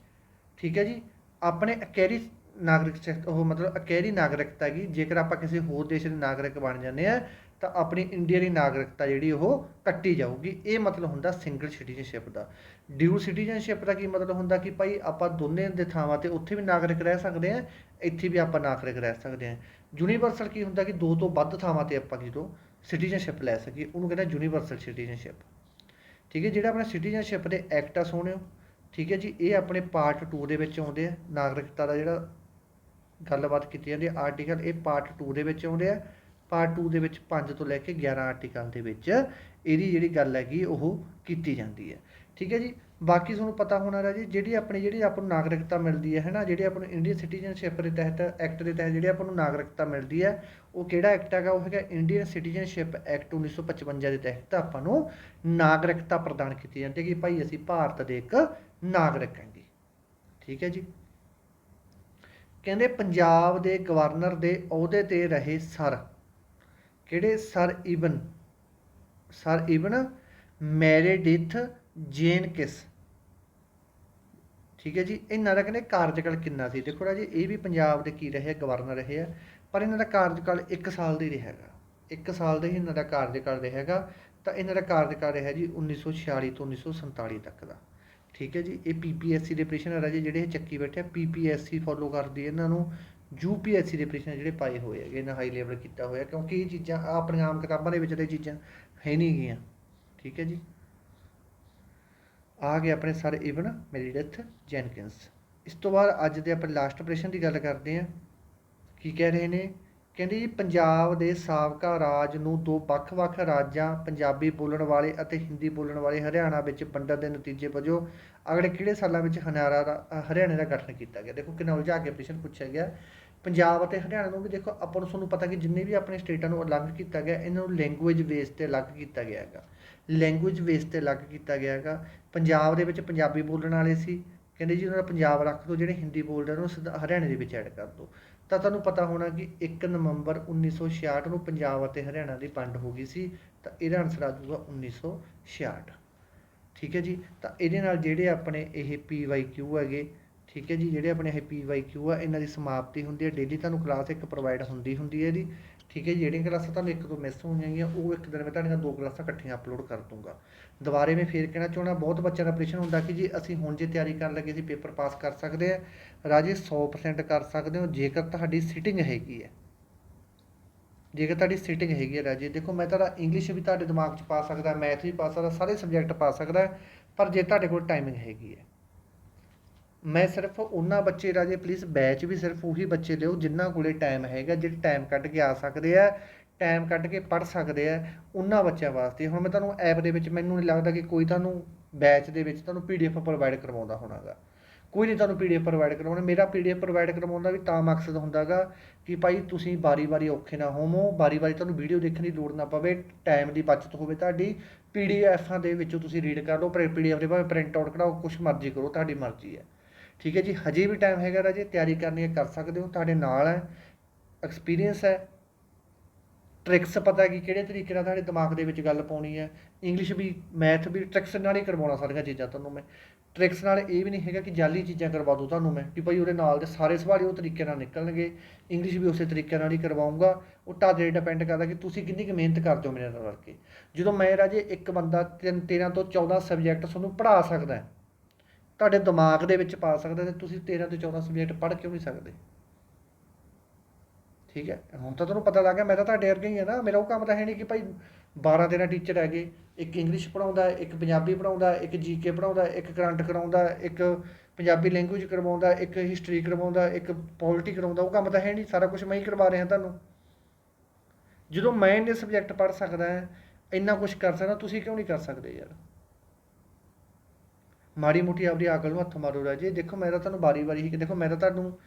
ਠੀਕ ਹੈ ਜੀ? ਆਪਣੇ ਅਕੈਰੀ ਨਾਗਰਿਕ ਉਹ ਮਤਲਬ ਅਕੈਰੀ ਨਾਗਰਿਕਤਾ ਹੈਗੀ? ਜੇਕਰ ਆਪਾਂ ਕਿਸੇ ਹੋਰ ਦੇਸ਼ ਦੇ ਨਾਗਰਿਕ ਬਣ ਜਾਂਦੇ ਆ, ਤਾਂ ਆਪਣੀ ਇੰਡੀਆ ਦੀ ਨਾਗਰਿਕਤਾ ਜਿਹੜੀ ਉਹ ਕੱਟੀ ਜਾਊਗੀ। ਇਹ ਮਤਲਬ ਹੁੰਦਾ ਸਿੰਗਲ ਸਿਟੀਜ਼ਨਸ਼ਿਪ ਦਾ। ਡਿਊ ਸਿਟੀਜ਼ਨਸ਼ਿਪ ਦਾ ਕੀ ਮਤਲਬ ਹੁੰਦਾ ਕਿ ਭਾਈ ਆਪਾਂ ਦੋਨੇ ਦੇ ਥਾਵਾਂ ਤੇ ਉੱਥੇ ਵੀ ਨਾਗਰਿਕ ਰਹਿ ਸਕਦੇ ਆ, ਇੱਥੇ ਵੀ ਆਪਾਂ ਨਾਗਰਿਕ ਰਹਿ ਸਕਦੇ ਆ। ਯੂਨੀਵਰਸਲ ਕੀ ਹੁੰਦਾ ਕਿ ਦੋ ਤੋਂ ਵੱਧ ਥਾਵਾਂ ਤੇ ਆਪਾਂ ਜਦੋਂ ਸਿਟੀਜ਼ਨਸ਼ਿਪ ਲੈ ਸਕੀਏ, ਉਹਨੂੰ ਕਹਿੰਦਾ ਯੂਨੀਵਰਸਲ ਸਿਟੀਜ਼ਨਸ਼ਿਪ ਠੀਕ ਹੈ, ਜਿਹੜਾ ਆਪਣਾ ਸਿਟੀਜ਼ਨਸ਼ਿਪ ਦੇ ਐਕਟ ਆ ਸੋਹਣਿਓ ਠੀਕ ਹੈ ਜੀ, ਇਹ ਆਪਣੇ ਪਾਰਟ 2 ਦੇ ਵਿੱਚ ਆਉਂਦੇ ਆ, ਨਾਗਰਿਕਤਾ ਦਾ ਜਿਹੜਾ ਗੱਲਬਾਤ ਕੀਤੀ ਜਾਂਦੀ ਹੈ। ਆਰਟੀਕਲ ਇਹ ਪਾਰਟ 2 ਦੇ ਵਿੱਚ ਆਉਂਦੇ ਆ। ਪਾਰਟ 2 ਦੇ ਵਿੱਚ 5 ਤੋਂ ਲੈ ਕੇ 11 ਆਰਟੀਕਲ ਦੇ ਵਿੱਚ ਇਹਦੀ ਜਿਹੜੀ ਗੱਲ ਹੈਗੀ, ਉਹ ਕੀਤੀ ਜਾਂਦੀ ਹੈ। ਠੀਕ ਹੈ ਜੀ? ਬਾਕੀ ਤੁਹਾਨੂੰ ਪਤਾ ਹੋਣਾ ਰਾਜੀ ਜਿਹੜੀ ਆਪਣੀ ਜਿਹੜੀ ਆਪਾਂ ਨੂੰ ਨਾਗਰਿਕਤਾ ਮਿਲਦੀ ਹੈ, ਹੈਨਾ? ਜਿਹੜੀ ਆਪਾਂ ਨੂੰ ਇੰਡੀਅਨ ਸਿਟੀਜ਼ਨਸ਼ਿਪ ਦੇ ਤਹਿਤ ਐਕਟ ਦੇ ਤਹਿਤ ਜਿਹੜੀ ਆਪਾਂ ਨੂੰ ਨਾਗਰਿਕਤਾ ਮਿਲਦੀ ਹੈ, ਉਹ ਕਿਹੜਾ ਐਕਟ ਹੈਗਾ? ਉਹ ਹੈਗਾ ਇੰਡੀਅਨ ਸਿਟੀਜ਼ਨਸ਼ਿਪ ਐਕਟ 1955 ਦੇ ਤਹਿਤ ਆਪਾਂ ਨੂੰ ਨਾਗਰਿਕਤਾ ਪ੍ਰਦਾਨ ਕੀਤੀ ਜਾਂਦੀ ਹੈ ਕਿ ਭਾਈ, ਅਸੀਂ ਭਾਰਤ ਦੇ ਇੱਕ ਨਾਗਰਿਕ ਹਾਂਗੇ। ਠੀਕ ਹੈ ਜੀ? ਕਹਿੰਦੇ ਪੰਜਾਬ ਦੇ ਗਵਰਨਰ ਦੇ ਅਹੁਦੇ ਤੇ ਰਹੇ ਸਰ। ਕਿਹੜੇ? ਸਰ ਇਬਨ। ਸਰ ਇਬਨ ਜੇਨ ਕਿਸ ਠੀਕ ਹੈ ਜੀ, ਇਹਨਾਂ ਦਾ ਕਹਿੰਦੇ ਕਾਰਜਕਾਲ ਕਿੰਨਾ ਸੀ? ਦੇਖੋ ਰਾਜੇ, ਇਹ ਵੀ ਪੰਜਾਬ ਦੇ ਕੀ ਰਹੇ, ਗਵਰਨਰ ਰਹੇ ਆ, ਪਰ ਇਹਨਾਂ ਦਾ ਕਾਰਜਕਾਲ 1 ਸਾਲ ਦਾ ਹੀ ਰਿਹਾਗਾ 1 ਸਾਲ ਦਾ ਹੀ ਇਹਨਾਂ ਦਾ ਕਾਰਜਕਾਲ ਰਿਹਾਗਾ ਤਾਂ ਇਹਨਾਂ ਦਾ ਕਾਰਜਕਾਲ ਰਿਹਾ ਜੀ 1946 ਤੋਂ 1947 ਤੱਕ ਦਾ। ਠੀਕ ਹੈ ਜੀ, ਇਹ ਪੀਪੀਐਸਸੀ ਦੇ ਪ੍ਰਸ਼ਨ ਜੀ, ਜਿਹੜੇ ਇਹ ਚੱਕੀ ਬੈਠੇ ਆ ਪੀਪੀਐਸਸੀ ਫੋਲੋ ਕਰਦੀ ਹੈ ਇਹਨਾਂ ਨੂੰ ਯੂਪੀਐਸਸੀ ਦੇ ਪ੍ਰਸ਼ਨ ਜਿਹੜੇ ਪਾਏ ਹੋਏ ਹੈਗੇ, ਇਹਨਾਂ ਹਾਈ ਲੈਵਲ ਕੀਤਾ ਹੋਇਆ, ਕਿਉਂਕਿ ਇਹ ਚੀਜ਼ਾਂ ਆਪਣੀਆਂ ਆਮ ਕਿਤਾਬਾਂ ਦੇ ਵਿੱਚ ਇਹ ਚੀਜ਼ਾਂ ਹੈ ਨਹੀਂ ਗੀਆਂ। ਠੀਕ ਹੈ ਜੀ। ਆ ਗਏ ਆਪਣੇ ਸਰ ਇਵਨ ਮੈਰੀਡਥ ਜੈਨਕਿੰਸ ਇਸ ਤੋਂ ਬਾਅਦ ਅੱਜ ਦੇ ਆਪਾਂ ਲਾਸਟ ਪ੍ਰਸ਼ਨ ਦੀ ਗੱਲ ਕਰਦੇ ਹਾਂ। ਕੀ ਕਹਿ ਰਹੇ ਨੇ? ਕਹਿੰਦੇ ਜੀ, ਪੰਜਾਬ ਦੇ ਸਾਬਕਾ ਰਾਜ ਨੂੰ ਦੋ ਵੱਖ-ਵੱਖ ਰਾਜਾਂ ਪੰਜਾਬੀ ਬੋਲਣ ਵਾਲੇ ਅਤੇ ਹਿੰਦੀ ਬੋਲਣ ਵਾਲੇ ਹਰਿਆਣਾ ਵਿੱਚ ਵੰਡਣ ਦੇ ਨਤੀਜੇ ਵਜੋਂ ਅਗਲੇ ਕਿਹੜੇ ਸਾਲਾਂ ਵਿੱਚ ਹਰਿਆਣਾ ਦਾ ਹਰਿਆਣੇ ਦਾ ਗਠਨ ਕੀਤਾ ਗਿਆ? ਦੇਖੋ ਕਿੰਨਾ ਉਲਝਾ ਕੇ ਪ੍ਰਸ਼ਨ ਪੁੱਛਿਆ ਗਿਆ। ਪੰਜਾਬ ਅਤੇ ਹਰਿਆਣਾ ਨੂੰ ਵੀ ਦੇਖੋ, ਆਪਾਂ ਨੂੰ ਤੁਹਾਨੂੰ ਪਤਾ ਕਿ ਜਿੰਨੇ ਵੀ ਆਪਣੇ ਸਟੇਟਾਂ ਨੂੰ ਅਲੱਗ ਕੀਤਾ ਗਿਆ, ਇਹਨਾਂ ਨੂੰ ਲੈਂਗੁਏਜ ਬੇਸ ਤੇ ਅਲੱਗ ਕੀਤਾ ਗਿਆ ਹੈਗਾ। ਲੈਂਗੁਏਜ ਬੇਸ ਤੇ ਅਲੱਗ ਕੀਤਾ ਗਿਆ ਹੈਗਾ। ਪੰਜਾਬ ਦੇ ਵਿੱਚ ਪੰਜਾਬੀ ਬੋਲਣ ਵਾਲੇ ਸੀ। ਕਹਿੰਦੇ ਜੀ, ਉਹਨਾਂ ਦਾ ਪੰਜਾਬ ਰੱਖ ਦਿਓ, ਜਿਹੜੇ ਹਿੰਦੀ ਬੋਲਦੇ ਉਹਨੂੰ ਸਿੱਧਾ ਹਰਿਆਣੇ ਦੇ ਵਿੱਚ ਐਡ ਕਰ ਦਿਓ। ਤਾਂ ਤੁਹਾਨੂੰ ਪਤਾ ਹੋਣਾ ਕਿ 1 ਨਵੰਬਰ 1966 ਨੂੰ ਪੰਜਾਬ ਅਤੇ ਹਰਿਆਣਾ ਦੀ ਵੰਡ ਹੋ ਗਈ ਸੀ, ਤਾਂ ਇਹਦਾ ਆਨਸਰ ਆ ਜਾਊਗਾ 1966 ਠੀਕ ਹੈ ਜੀ? ਤਾਂ ਇਹਦੇ ਨਾਲ ਜਿਹੜੇ ਆਪਣੇ ਇਹ PYQ ਹੈਗੇ, ਠੀਕ ਹੈ ਜੀ? ਜਿਹੜੇ ਆਪਣੇ ਇਹ PYQ ਆ, ਇਹਨਾਂ ਦੀ ਸਮਾਪਤੀ ਹੁੰਦੀ ਹੈ ਡੇਲੀ ਤੁਹਾਨੂੰ ਕਲਾਸ ਇੱਕ ਪ੍ਰੋਵਾਈਡ ਹੁੰਦੀ ਹੁੰਦੀ ਹੈ ਇਹਦੀ। ਠੀਕ ਹੈ ਜਿਹੜੀਆਂ ਕਲਾਸਾਂ ਤੁਹਾਨੂੰ ਇੱਕ ਤੋਂ ਮਿਸ ਹੋ ਜਾਣਗੀਆਂ, ਉਹ ਇੱਕ ਦਿਨ ਮੈਂ ਤੁਹਾਡੀਆਂ ਦੋ ਕਲਾਸਾਂ ਇਕੱਠੀਆਂ ਅਪਲੋਡ ਕਰ ਦੂੰਗਾ ਦੁਬਾਰੇ ਮੈਂ ਫੇਰ ਕਹਿਣਾ ਚਾਹੁੰਦਾ, ਬਹੁਤ ਬੱਚਿਆਂ ਦਾ ਪ੍ਰਸ਼ਨ ਹੁੰਦਾ ਕਿ ਜੀ ਅਸੀਂ ਹੁਣ ਜੇ ਤਿਆਰੀ ਕਰਨ ਲੱਗੇ ਸੀ ਪੇਪਰ ਪਾਸ ਕਰ ਸਕਦੇ ਆ ਰਾਜੇ 100% ਕਰ ਸਕਦੇ ਹੋ, ਜੇਕਰ ਤੁਹਾਡੀ ਸਿਟਿੰਗ ਹੈਗੀ ਹੈ। ਜੇਕਰ ਤੁਹਾਡੀ ਸਿਟਿੰਗ ਹੈਗੀ ਹੈ ਰਾਜੇ, ਦੇਖੋ ਮੈਂ ਤੁਹਾਡਾ ਇੰਗਲਿਸ਼ ਵੀ ਤੁਹਾਡੇ ਦਿਮਾਗ 'ਚ ਪਾ ਸਕਦਾ ਮੈਥ ਵੀ ਪਾ ਸਕਦਾ, ਸਾਰੇ ਸਬਜੈਕਟ ਪਾ ਸਕਦਾ, ਪਰ ਜੇ ਤੁਹਾਡੇ ਕੋਲ ਟਾਈਮਿੰਗ ਹੈਗੀ ਹੈ ਮੈਂ ਸਿਰਫ ਉਹਨਾਂ ਬੱਚੇ ਰਾਜੇ ਪਲੀਜ਼ ਬੈਚ ਵੀ ਸਿਰਫ ਉਹੀ ਬੱਚੇ ਲਿਓ ਜਿਨ੍ਹਾਂ ਕੋਲੇ ਟਾਈਮ ਹੈਗਾ, ਜਿਹੜੇ ਟਾਈਮ ਕੱਢ ਕੇ ਆ ਸਕਦੇ ਆ ਟਾਈਮ ਕੱਢ ਕੇ ਪੜ੍ਹ ਸਕਦੇ ਆ, ਉਹਨਾਂ ਬੱਚਿਆਂ ਵਾਸਤੇ। ਹੁਣ ਮੈਂ ਤੁਹਾਨੂੰ ਐਪ ਦੇ ਵਿੱਚ ਮੈਨੂੰ ਨਹੀਂ ਲੱਗਦਾ ਕਿ ਕੋਈ ਤੁਹਾਨੂੰ ਬੈਚ ਦੇ ਵਿੱਚ ਤੁਹਾਨੂੰ ਪੀਡੀਐਫ ਪ੍ਰੋਵਾਈਡ ਕਰਵਾਉਂਦਾ ਹੋਣਾਗਾ। ਕੋਈ ਨਹੀਂ ਤੁਹਾਨੂੰ ਪੀਡੀਐਫ ਪ੍ਰੋਵਾਈਡ ਕਰਵਾਉਣਾ। ਮੇਰਾ ਪੀਡੀਐਫ ਪ੍ਰੋਵਾਈਡ ਕਰਵਾਉਣ ਦਾ ਵੀ ਤਾਂ ਮਕਸਦ ਹੁੰਦਾਗਾ ਕਿ ਭਾਈ ਤੁਸੀਂ ਵਾਰੀ-ਵਾਰੀ ਔਖੇ ਨਾ ਹੋਵੋ ਵਾਰੀ-ਵਾਰੀ ਤੁਹਾਨੂੰ ਵੀਡੀਓ ਦੇਖਣ ਦੀ ਲੋੜ ਨਾ ਪਵੇ ਟਾਈਮ ਦੀ ਬਚਤ ਹੋਵੇ ਤੁਹਾਡੀ ਪੀਡੀਐਫਾਂ ਦੇ ਵਿੱਚੋਂ ਤੁਸੀਂ ਰੀਡ ਕਰ ਲਓ ਪੀਡੀਐਫ ਦੇ ਭਾਵੇਂ ਪ੍ਰਿੰਟ ਆਊਟ ਕਢਾਓ ਕੁਛ ਮਰਜ਼ੀ ਕਰੋ, ਤੁਹਾਡੀ ਮਰਜ਼ੀ ਹੈ। ਠੀਕ ਹੈ ਜੀ, ਹਜੇ ਵੀ ਟਾਈਮ ਹੈਗਾ ਰਾਜੇ, ਤਿਆਰੀ ਕਰਨੀ ਹੈ, ਕਰ ਸਕਦੇ ਹੋ, ਤੁਹਾਡੇ ਨਾਲ ਹੈ ਐਕਸਪੀਰੀਅੰਸ ਹੈ। ਟ੍ਰਿਕਸ ਪਤਾ ਕਿ, ਕਿਹੜੇ ਤਰੀਕੇ ਨਾਲ ਤੁਹਾਡੇ ਦਿਮਾਗ ਦੇ ਵਿੱਚ ਗੱਲ ਪਾਉਣੀ ਹੈ ਇੰਗਲਿਸ਼ ਵੀ ਮੈਥ ਵੀ ਟ੍ਰਿਕਸ ਨਾਲ ਹੀ ਕਰਵਾਉਣਾ ਸਾਰੀਆਂ ਚੀਜ਼ਾਂ ਤੁਹਾਨੂੰ ਮੈਂ। ਟ੍ਰਿਕਸ ਨਾਲ ਇਹ ਵੀ ਨਹੀਂ ਹੈਗਾ ਕਿ ਜਾਲੀ ਚੀਜ਼ਾਂ ਕਰਵਾ ਦੂੰ ਤੁਹਾਨੂੰ ਮੈਂ, ਕਿ ਭਾਈ ਉਹਦੇ ਨਾਲ ਦੇ ਸਾਰੇ ਸਵਾਲ ਹੀ ਉਹ ਤਰੀਕੇ ਨਾਲ ਨਿਕਲਣਗੇ ਇੰਗਲਿਸ਼ ਵੀ ਉਸੇ ਤਰੀਕੇ ਨਾਲ ਹੀ ਕਰਵਾਉਂਗਾ ਉਹ ਤੁਹਾਡੇ ਡਿਪੈਂਡ ਕਰਦਾ ਕਿ ਤੁਸੀਂ ਕਿੰਨੀ ਕੁ ਮਿਹਨਤ ਕਰਦੇ ਹੋ ਮੇਰੇ ਨਾਲ ਰਲ ਕੇ। ਜਦੋਂ ਮੈਂ ਰਾਜੇ ਇੱਕ ਬੰਦਾ ਤਿੰਨ 13 ਤੋਂ 14 ਸਬਜੈਕਟ ਤੁਹਾਨੂੰ ਪੜ੍ਹਾ ਸਕਦਾ ਹੈ ਤੁਹਾਡੇ ਦਿਮਾਗ ਦੇ ਵਿੱਚ ਪਾ ਸਕਦਾ ਤੇ ਤੁਸੀਂ 13 ਤੋਂ 14 ਸਬਜੈਕਟ ਪੜ੍ਹ ਕਿਉਂ ਨਹੀਂ ਸਕਦੇ? ਠੀਕ ਹੈ, ਹੁਣ ਤਾਂ ਤੁਹਾਨੂੰ ਪਤਾ ਲੱਗ ਗਿਆ, ਮੈਂ ਤਾਂ ਤੁਹਾਡੇ ਵਰਗਾ ਹੀ ਆ ਨਾ, ਮੇਰਾ ਉਹ ਕੰਮ ਤਾਂ ਹੈ ਨਹੀਂ ਕਿ ਭਾਈ 12 13 ਟੀਚਰ ਹੈਗੇ, ਇੱਕ ਇੰਗਲਿਸ਼ ਪੜਾਉਂਦਾ ਇੱਕ ਪੰਜਾਬੀ ਪੜਾਉਂਦਾ ਇੱਕ ਜੀਕੇ ਪੜਾਉਂਦਾ ਹੈ ਇੱਕ ਕਰੰਟ ਕਰਾਉਂਦਾ, ਇੱਕ ਪੰਜਾਬੀ ਲੈਂਗੁਏਜ ਕਰਵਾਉਂਦਾ, ਇੱਕ ਹਿਸਟਰੀ ਕਰਵਾਉਂਦਾ, ਇੱਕ ਪੋਲਿਟੀ ਕਰਾਉਂਦਾ, ਉਹ ਕੰਮ ਤਾਂ ਹੈ ਨਹੀਂ, ਸਾਰਾ ਕੁਝ ਮੈਂ ਹੀ ਕਰਵਾ ਰਿਹਾ ਤੁਹਾਨੂੰ। ਜਦੋਂ ਮੈਂ ਇਹਨੇ ਸਬਜੈਕਟ ਪੜ੍ਹ ਸਕਦਾ, ਇੰਨਾ ਕੁਝ ਕਰ ਸਕਦਾ, ਤੁਸੀਂ ਕਿਉਂ ਨਹੀਂ ਕਰ ਸਕਦੇ ਯਾਰ? ਮਾੜੀ ਮੋਟੀ ਆਪਦੀ ਅਕਲ ਨੂੰ ਹੱਥ ਮਾਰੋ ਰਾਜੇ। ਦੇਖੋ, ਮੈਂ ਤਾਂ ਤੁਹਾਨੂੰ ਵਾਰੀ-ਵਾਰੀ ਹੀ ਦੇਖੋ, ਮੈਂ ਤਾਂ ਤੁਹਾਨੂੰ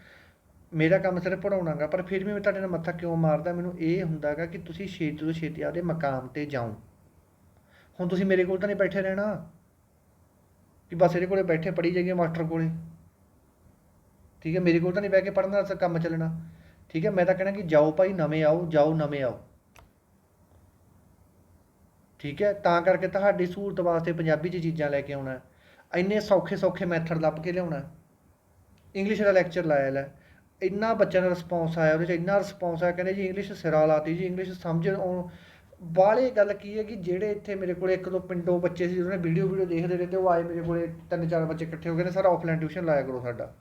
ਮੇਰਾ ਕੰਮ ਸਿਰਫ ਪੜਾਉਣਾਗਾ ਪਰ ਫਿਰ ਵੀ ਮੈਂ ਤੁਹਾਡੇ ਨਾਲ ਮੱਥਾ ਕਿਉਂ ਮਾਰਦਾ? ਮੈਨੂੰ ਇਹ ਹੁੰਦਾਗਾ ਕਿ ਤੁਸੀਂ ਛੇਤੀ ਤੋਂ ਛੇਤੀ ਆਪਦੇ ਮਕਾਮ ਤੇ ਜਾਓ। ਹੁਣ ਤੁਸੀਂ ਮੇਰੇ ਕੋਲ ਤਾਂ ਨਹੀਂ ਬੈਠੇ ਰਹਿਣਾ। ਕਿ ਬਸ ਇਹਦੇ ਕੋਲੇ ਬੈਠੇ ਪੜੀ ਜਾਈਏ ਮਾਸਟਰ ਕੋਲੇ। ਠੀਕ ਹੈ, ਮੇਰੇ ਕੋਲ ਤਾਂ ਨਹੀਂ ਬਹਿ ਕੇ ਪੜ੍ਹਨ ਦਾ ਕੰਮ ਚੱਲਣਾ। ਠੀਕ ਹੈ, ਮੈਂ ਤਾਂ ਕਹਿਣਾ ਕਿ ਜਾਓ ਭਾਈ, ਨਵੇਂ ਆਓ, ਜਾਓ, ਨਵੇਂ ਆਓ। ਠੀਕ ਹੈ, ਤਾਂ ਕਰਕੇ ਤੁਹਾਡੀ ਸਹੂਲਤ ਵਾਸਤੇ ਪੰਜਾਬੀ 'ਚ ਚੀਜ਼ਾਂ ਲੈ ਕੇ ਆਉਣਾ। ਇੰਨੇ ਸੌਖੇ ਸੌਖੇ ਮੈਥਡ ਲੱਭ ਕੇ ਲਿਆਉਣਾ। ਇੰਗਲਿਸ਼ ਦਾ ਲੈਕਚਰ ਲਾਇਆ ਲੈ। ਇੰਨਾ ਬੱਚਿਆਂ ਦਾ ਰਿਸਪੌਂਸ ਆਇਆ, ਉਹਦੇ 'ਚ ਇੰਨਾ ਰਿਸਪੌਂਸ ਆਇਆ, ਕਹਿੰਦੇ ਜੀ ਇੰਗਲਿਸ਼ ਸਿਰਾ ਲਾਤੀ ਜੀ ਇੰਗਲਿਸ਼ ਸਮਝ ਆਉਣ ਬਾਹਲੇ ਗੱਲ ਕੀ ਹੈ ਕਿ ਜਿਹੜੇ ਇੱਥੇ ਮੇਰੇ ਕੋਲੇ ਇੱਕ ਦੋ ਪਿੰਡੋਂ ਬੱਚੇ ਸੀ, ਉਹਨਾਂ ਨੇ ਵੀਡੀਓ ਵੀਡੀਓ ਦੇਖਦੇ ਰਹੇ ਤੇ ਉਹ ਆਏ ਮੇਰੇ ਕੋਲੇ ਤਿੰਨ ਚਾਰ ਬੱਚੇ ਇਕੱਠੇ ਹੋ ਗਏ ਨੇ, ਸਰ ਆਫਲਾਈਨ ਟਿਊਸ਼ਨ ਲਾਇਆ ਕਰੋ ਸਾਡਾ।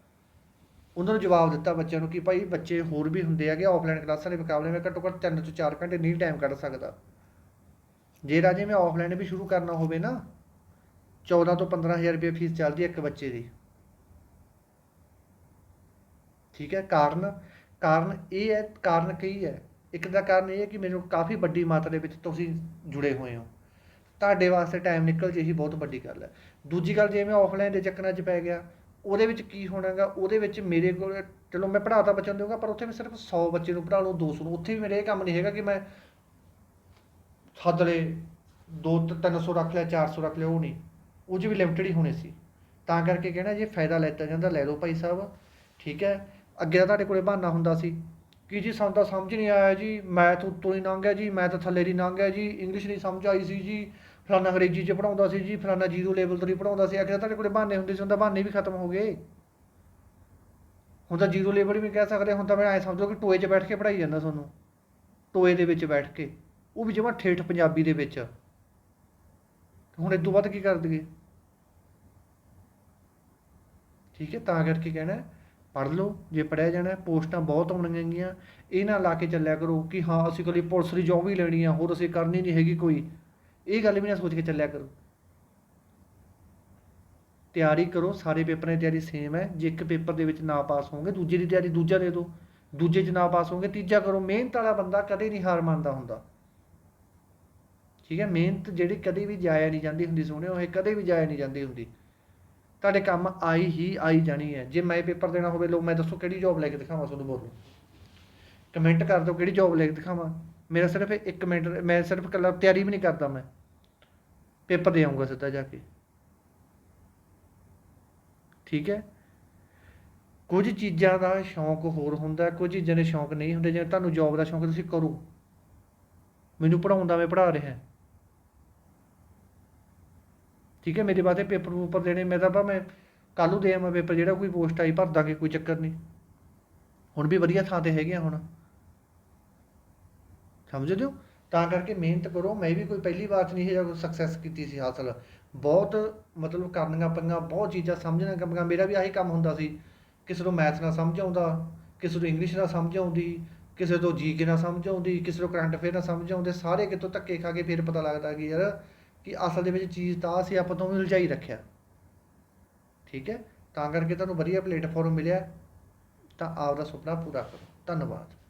ਉਹਨਾਂ ਨੂੰ ਜਵਾਬ ਦਿੱਤਾ ਬੱਚਿਆਂ ਨੂੰ ਕਿ ਭਾਈ ਬੱਚੇ ਹੋਰ ਵੀ ਹੁੰਦੇ ਆ ਕਿ ਆਫਲਾਈਨ ਕਲਾਸਾਂ ਦੇ ਮੁਕਾਬਲੇ ਮੈਂ ਘੱਟੋ ਘੱਟ 3 ਤੋਂ 4 ਘੰਟੇ ਨਹੀਂ ਟਾਈਮ ਕੱਢ ਸਕਦਾ। ਜੇ ਰਾਜੇ ਮੈਂ ਆਫਲਾਈਨ ਵੀ ਸ਼ੁਰੂ ਕਰਨਾ ਹੋਵੇ ਨਾ 14 ਤੋਂ 15000 ਰੁਪਏ ਫੀਸ ਚੱਲਦੀ ਹੈ ਇੱਕ ਬੱਚੇ ਦੀ। ਠੀਕ ਹੈ, ਕਾਰਨ ਕਾਰਨ ਇਹ ਹੈ, ਕਾਰਨ ਕਈ ਹੈ। ਇੱਕ ਦਾ ਕਾਰਨ ਇਹ ਹੈ ਕਿ ਮੈਨੂੰ ਕਾਫੀ ਵੱਡੀ ਮਾਤਰਾ ਦੇ ਵਿੱਚ ਤੁਸੀਂ ਜੁੜੇ ਹੋਏ ਹੋ। ਤੁਹਾਡੇ ਵਾਸਤੇ ਟਾਈਮ ਨਿਕਲ ਜੇ ਹੀ ਬਹੁਤ ਵੱਡੀ ਗੱਲ ਹੈ। ਦੂਜੀ ਗੱਲ, ਜੇ ਮੈਂ ਆਫਲਾਈਨ ਦੇ ਚੱਕਰਾਂ 'ਚ ਪੈ ਗਿਆ, ਉਹਦੇ ਵਿੱਚ ਕੀ ਹੋਣਾਗਾ ਉਹਦੇ ਵਿੱਚ ਮੇਰੇ ਕੋਲ, ਚਲੋ ਮੈਂ ਪੜ੍ਹਾ ਤਾਂ ਬੱਚਿਆਂ ਨੂੰ ਦੇਵਾਂਗਾ ਪਰ ਉੱਥੇ ਮੈਂ ਸਿਰਫ 100 ਬੱਚੇ ਨੂੰ ਪੜ੍ਹਾ ਲਊਂ 200 ਨੂੰ। ਉੱਥੇ ਵੀ ਮੇਰੇ ਇਹ ਕੰਮ ਨਹੀਂ ਹੈਗਾ ਕਿ ਮੈਂ ਸੱਦ ਲਏ ਦੋ ਤ- ਤਿੰਨ ਸੌ ਰੱਖ ਲਿਆ 400 ਰੱਖ ਲਿਆ, ਉਹ ਨਹੀਂ। ਉਹ 'ਚ ਵੀ ਲਿਮਟਿਡ ਹੀ ਹੋਣੇ ਸੀ। ਤਾਂ ਕਰਕੇ ਕਹਿਣਾ ਜੇ ਫਾਇਦਾ ਲੈਤਾ ਜਾਂਦਾ, ਲੈ ਲਓ ਭਾਈ ਸਾਹਿਬ, ਠੀਕ ਹੈ। ਅੱਗੇ ਤਾਂ ਤੁਹਾਡੇ ਕੋਲੇ ਬਹਾਨਾ ਹੁੰਦਾ ਸੀ ਕਿ ਜੀ ਸਾਨੂੰ ਤਾਂ ਸਮਝ ਨਹੀਂ ਆਇਆ ਜੀ, ਮੈਥ ਉੱਤੋਂ ਹੀ ਲੰਘ ਗਿਆ ਜੀ, ਮੈਥ ਥੱਲੇ ਦੀ ਲੰਘ ਗਿਆ ਜੀ ਇੰਗਲਿਸ਼ ਨਹੀਂ ਸਮਝ ਆਈ ਸੀ ਜੀ, ਫਲਾਨਾ ਅੰਗਰੇਜ਼ੀ 'ਚ ਪੜਾਉਂਦਾ ਸੀ ਜੀ, ਫਲਾਨਾ ਜ਼ੀਰੋ ਲੈਵਲ ਤੋਂ ਨਹੀਂ ਪੜਾਉਂਦਾ ਸੀ। ਅੱਗੇ ਤਾਂ ਤੁਹਾਡੇ ਕੋਲੇ ਬਹਾਨੇ ਹੁੰਦੇ ਸੀ, ਹੁਣ ਤਾਂ ਬਹਾਨੇ ਵੀ ਖਤਮ ਹੋ ਗਏ। ਹੁਣ ਤਾਂ ਜ਼ੀਰੋ ਲੈਵਲ ਵੀ ਕਹਿ ਸਕਦੇ, ਹੁਣ ਤਾਂ ਮੈਂ ਐ ਸਮਝੋ ਕਿ ਟੋਏ 'ਚ ਬੈਠ ਕੇ ਪੜਾਈ ਜਾਂਦਾ ਤੁਹਾਨੂੰ। ਟੋਏ ਦੇ ਵਿੱਚ ਬੈਠ ਕੇ, ਉਹ ਵੀ ਜਮਾ ਠੇਠ ਪੰਜਾਬੀ ਦੇ ਵਿੱਚ। ਹੁਣ ਇਹ ਤੋਂ ਵੱਧ ਕੀ ਕਰ ਦਈਏ? ਠੀਕ ਹੈ, ਤਾਂ ਕਰਕੇ ਕਹਿਣਾ ਪੜ੍ਹ ਲਓ, ਜੇ ਪੜਿਆ ਜਾਣਾ ਪੋਸਟਾਂ ਬਹੁਤ ਆਉਣਗੀਆਂ ਗੀਆਂ ਇਹ ਨਾ ਲਾ ਕੇ ਚੱਲਿਆ ਕਰੋ ਕਿ ਹਾਂ, ਅਸੀਂ ਕੋਲੀ ਪੁਲਿਸ ਦੀ ਜੋਬ ਵੀ ਲੈਣੀ ਆ, ਹੋਰ ਅਸੀਂ ਕਰਨੀ ਨਹੀਂ ਹੈਗੀ ਕੋਈ। ਇਹ ਗੱਲ ਵੀ ਨਾ ਸੋਚ ਕੇ ਚੱਲਿਆ ਕਰੋ। ਤਿਆਰੀ ਕਰੋ, ਸਾਰੇ ਪੇਪਰਾਂ ਦੀ ਤਿਆਰੀ ਸੇਮ ਹੈ, ਜੇ ਇੱਕ ਪੇਪਰ ਦੇ ਵਿੱਚ ਨਾ ਪਾਸ ਹੋਵੋਗੇ, ਦੂਜੇ ਦੀ ਤਿਆਰੀ ਦੂਜਾ ਦੇ ਦਿਓ। ਦੂਜੇ 'ਚ ਨਾ ਪਾਸ ਹੋਵੋਗੇ, ਤੀਜਾ ਕਰੋ, ਮਿਹਨਤ ਵਾਲਾ ਬੰਦਾ ਕਦੇ ਨਹੀਂ ਹਾਰ ਮੰਨਦਾ ਹੁੰਦਾ। ਠੀਕ ਹੈ, ਮਿਹਨਤ ਜਿਹੜੀ ਕਦੇ ਵੀ ਜਾਇਆ ਨਹੀਂ ਜਾਂਦੀ ਹੁੰਦੀ ਸੁਣਿਓ ਇਹ ਕਦੇ ਵੀ ਜਾਇਆ ਨਹੀਂ ਜਾਂਦੀ ਹੁੰਦੀ। ਤੁਹਾਡੇ ਕੰਮ ਆਈ ਹੀ ਆਈ ਜਾਣੀ ਹੈ। ਜੇ ਮੈਂ ਪੇਪਰ ਦੇਣਾ ਹੋਵੇ ਲੋ ਮੈਂ ਦੱਸੋ ਕਿਹੜੀ ਜੌਬ ਲੈ ਕੇ ਦਿਖਾਵਾਂ ਤੁਹਾਨੂੰ ਬੋਲੋ ਕਮੈਂਟ ਕਰ ਦਿਓ ਕਿਹੜੀ ਜੌਬ ਲੈ ਕੇ ਦਿਖਾਵਾਂ। ਮੇਰਾ ਸਿਰਫ ਇੱਕ ਮਿੰਟ, ਮੈਂ ਸਿਰਫ ਇਕੱਲਾ ਤਿਆਰੀ ਵੀ ਨਹੀਂ ਕਰਦਾ ਮੈਂ। ਪੇਪਰ ਦੇ ਆਉਂਗਾ ਸਿੱਧਾ ਜਾ ਕੇ। ਠੀਕ ਹੈ। ਕੁਝ ਚੀਜ਼ਾਂ ਦਾ ਸ਼ੌਂਕ ਹੋਰ ਹੁੰਦਾ, ਕੁਝ ਚੀਜ਼ਾਂ ਦੇ ਸ਼ੌਂਕ ਨਹੀਂ ਹੁੰਦੇ। ਜਿਵੇਂ ਤੁਹਾਨੂੰ ਜੌਬ ਦਾ ਸ਼ੌਂਕ ਤੁਸੀਂ ਕਰੋ। ਮੈਨੂੰ ਪੜਾਉਣ ਦਾ ਮੈਂ ਪੜ੍ਹਾ ਰਿਹਾ। ਠੀਕ ਹੈ, ਮੇਰੇ ਵਾਸਤੇ ਪੇਪਰ ਪੂਪਰ ਦੇਣੇ, ਮੈਂ ਤਾਂ ਬਾ ਮੈਂ ਕੱਲ੍ਹ ਨੂੰ ਦੇ ਆਵਾਂ ਪੇਪਰ, ਜਿਹੜਾ ਕੋਈ ਪੋਸਟ ਆਈ ਭਰ ਦਾਂਗੇ ਕੋਈ ਚੱਕਰ ਨਹੀਂ। ਹੁਣ ਵੀ ਵਧੀਆ ਥਾਂ ਤੇ ਹੈਗੇ ਆ ਹੁਣ। ਸਮਝਦੇ ਹੋ? ਤਾਂ ਕਰਕੇ ਮਿਹਨਤ ਕਰੋ, ਮੈਂ ਵੀ ਕੋਈ ਪਹਿਲੀ ਵਾਰ 'ਚ ਨਹੀਂ ਇਹ ਕੋਈ ਸਕਸੈਸ ਕੀਤੀ ਸੀ ਹਾਸਲ। ਬਹੁਤ ਮਤਲਬ ਕਰਨੀਆਂ ਪਈਆਂ, ਬਹੁਤ ਚੀਜ਼ਾਂ ਸਮਝਣੀਆਂ ਪਈਆਂ। ਮੇਰਾ ਵੀ ਆਹੀ ਕੰਮ ਹੁੰਦਾ ਸੀ, ਕਿਸੇ ਨੂੰ ਮੈਥ ਨਾ ਸਮਝ ਆਉਂਦਾ, ਕਿਸੇ ਨੂੰ ਇੰਗਲਿਸ਼ ਨਾ ਸਮਝ ਆਉਂਦੀ, ਕਿਸੇ ਤੋਂ ਜੀਕੇ ਨਾ ਸਮਝ ਆਉਂਦੀ, ਕਿਸੇ ਨੂੰ ਕਰੰਟ ਅਫੇਅਰ ਨਾ ਸਮਝ ਆਉਂਦੇ, ਸਾਰੇ ਕਿਤੋਂ ਧੱਕੇ ਖਾ ਕੇ ਫਿਰ ਪਤਾ ਲੱਗਦਾ ਕਿ ਯਾਰ ਕਿ ਅਸਲ ਦੇ ਵਿੱਚ ਚੀਜ਼ ਤਾਂ ਅਸੀਂ ਆਪਾਂ ਤੋਂ ਉਲਝਾਈ ਰੱਖਿਆ। ਠੀਕ ਹੈ? ਤਾਂ ਕਰਕੇ ਤੁਹਾਨੂੰ ਵਧੀਆ ਪਲੇਟਫਾਰਮ ਮਿਲਿਆ। ਤਾਂ ਆਪ ਦਾ ਸੁਪਨਾ ਪੂਰਾ ਕਰੋ। ਧੰਨਵਾਦ।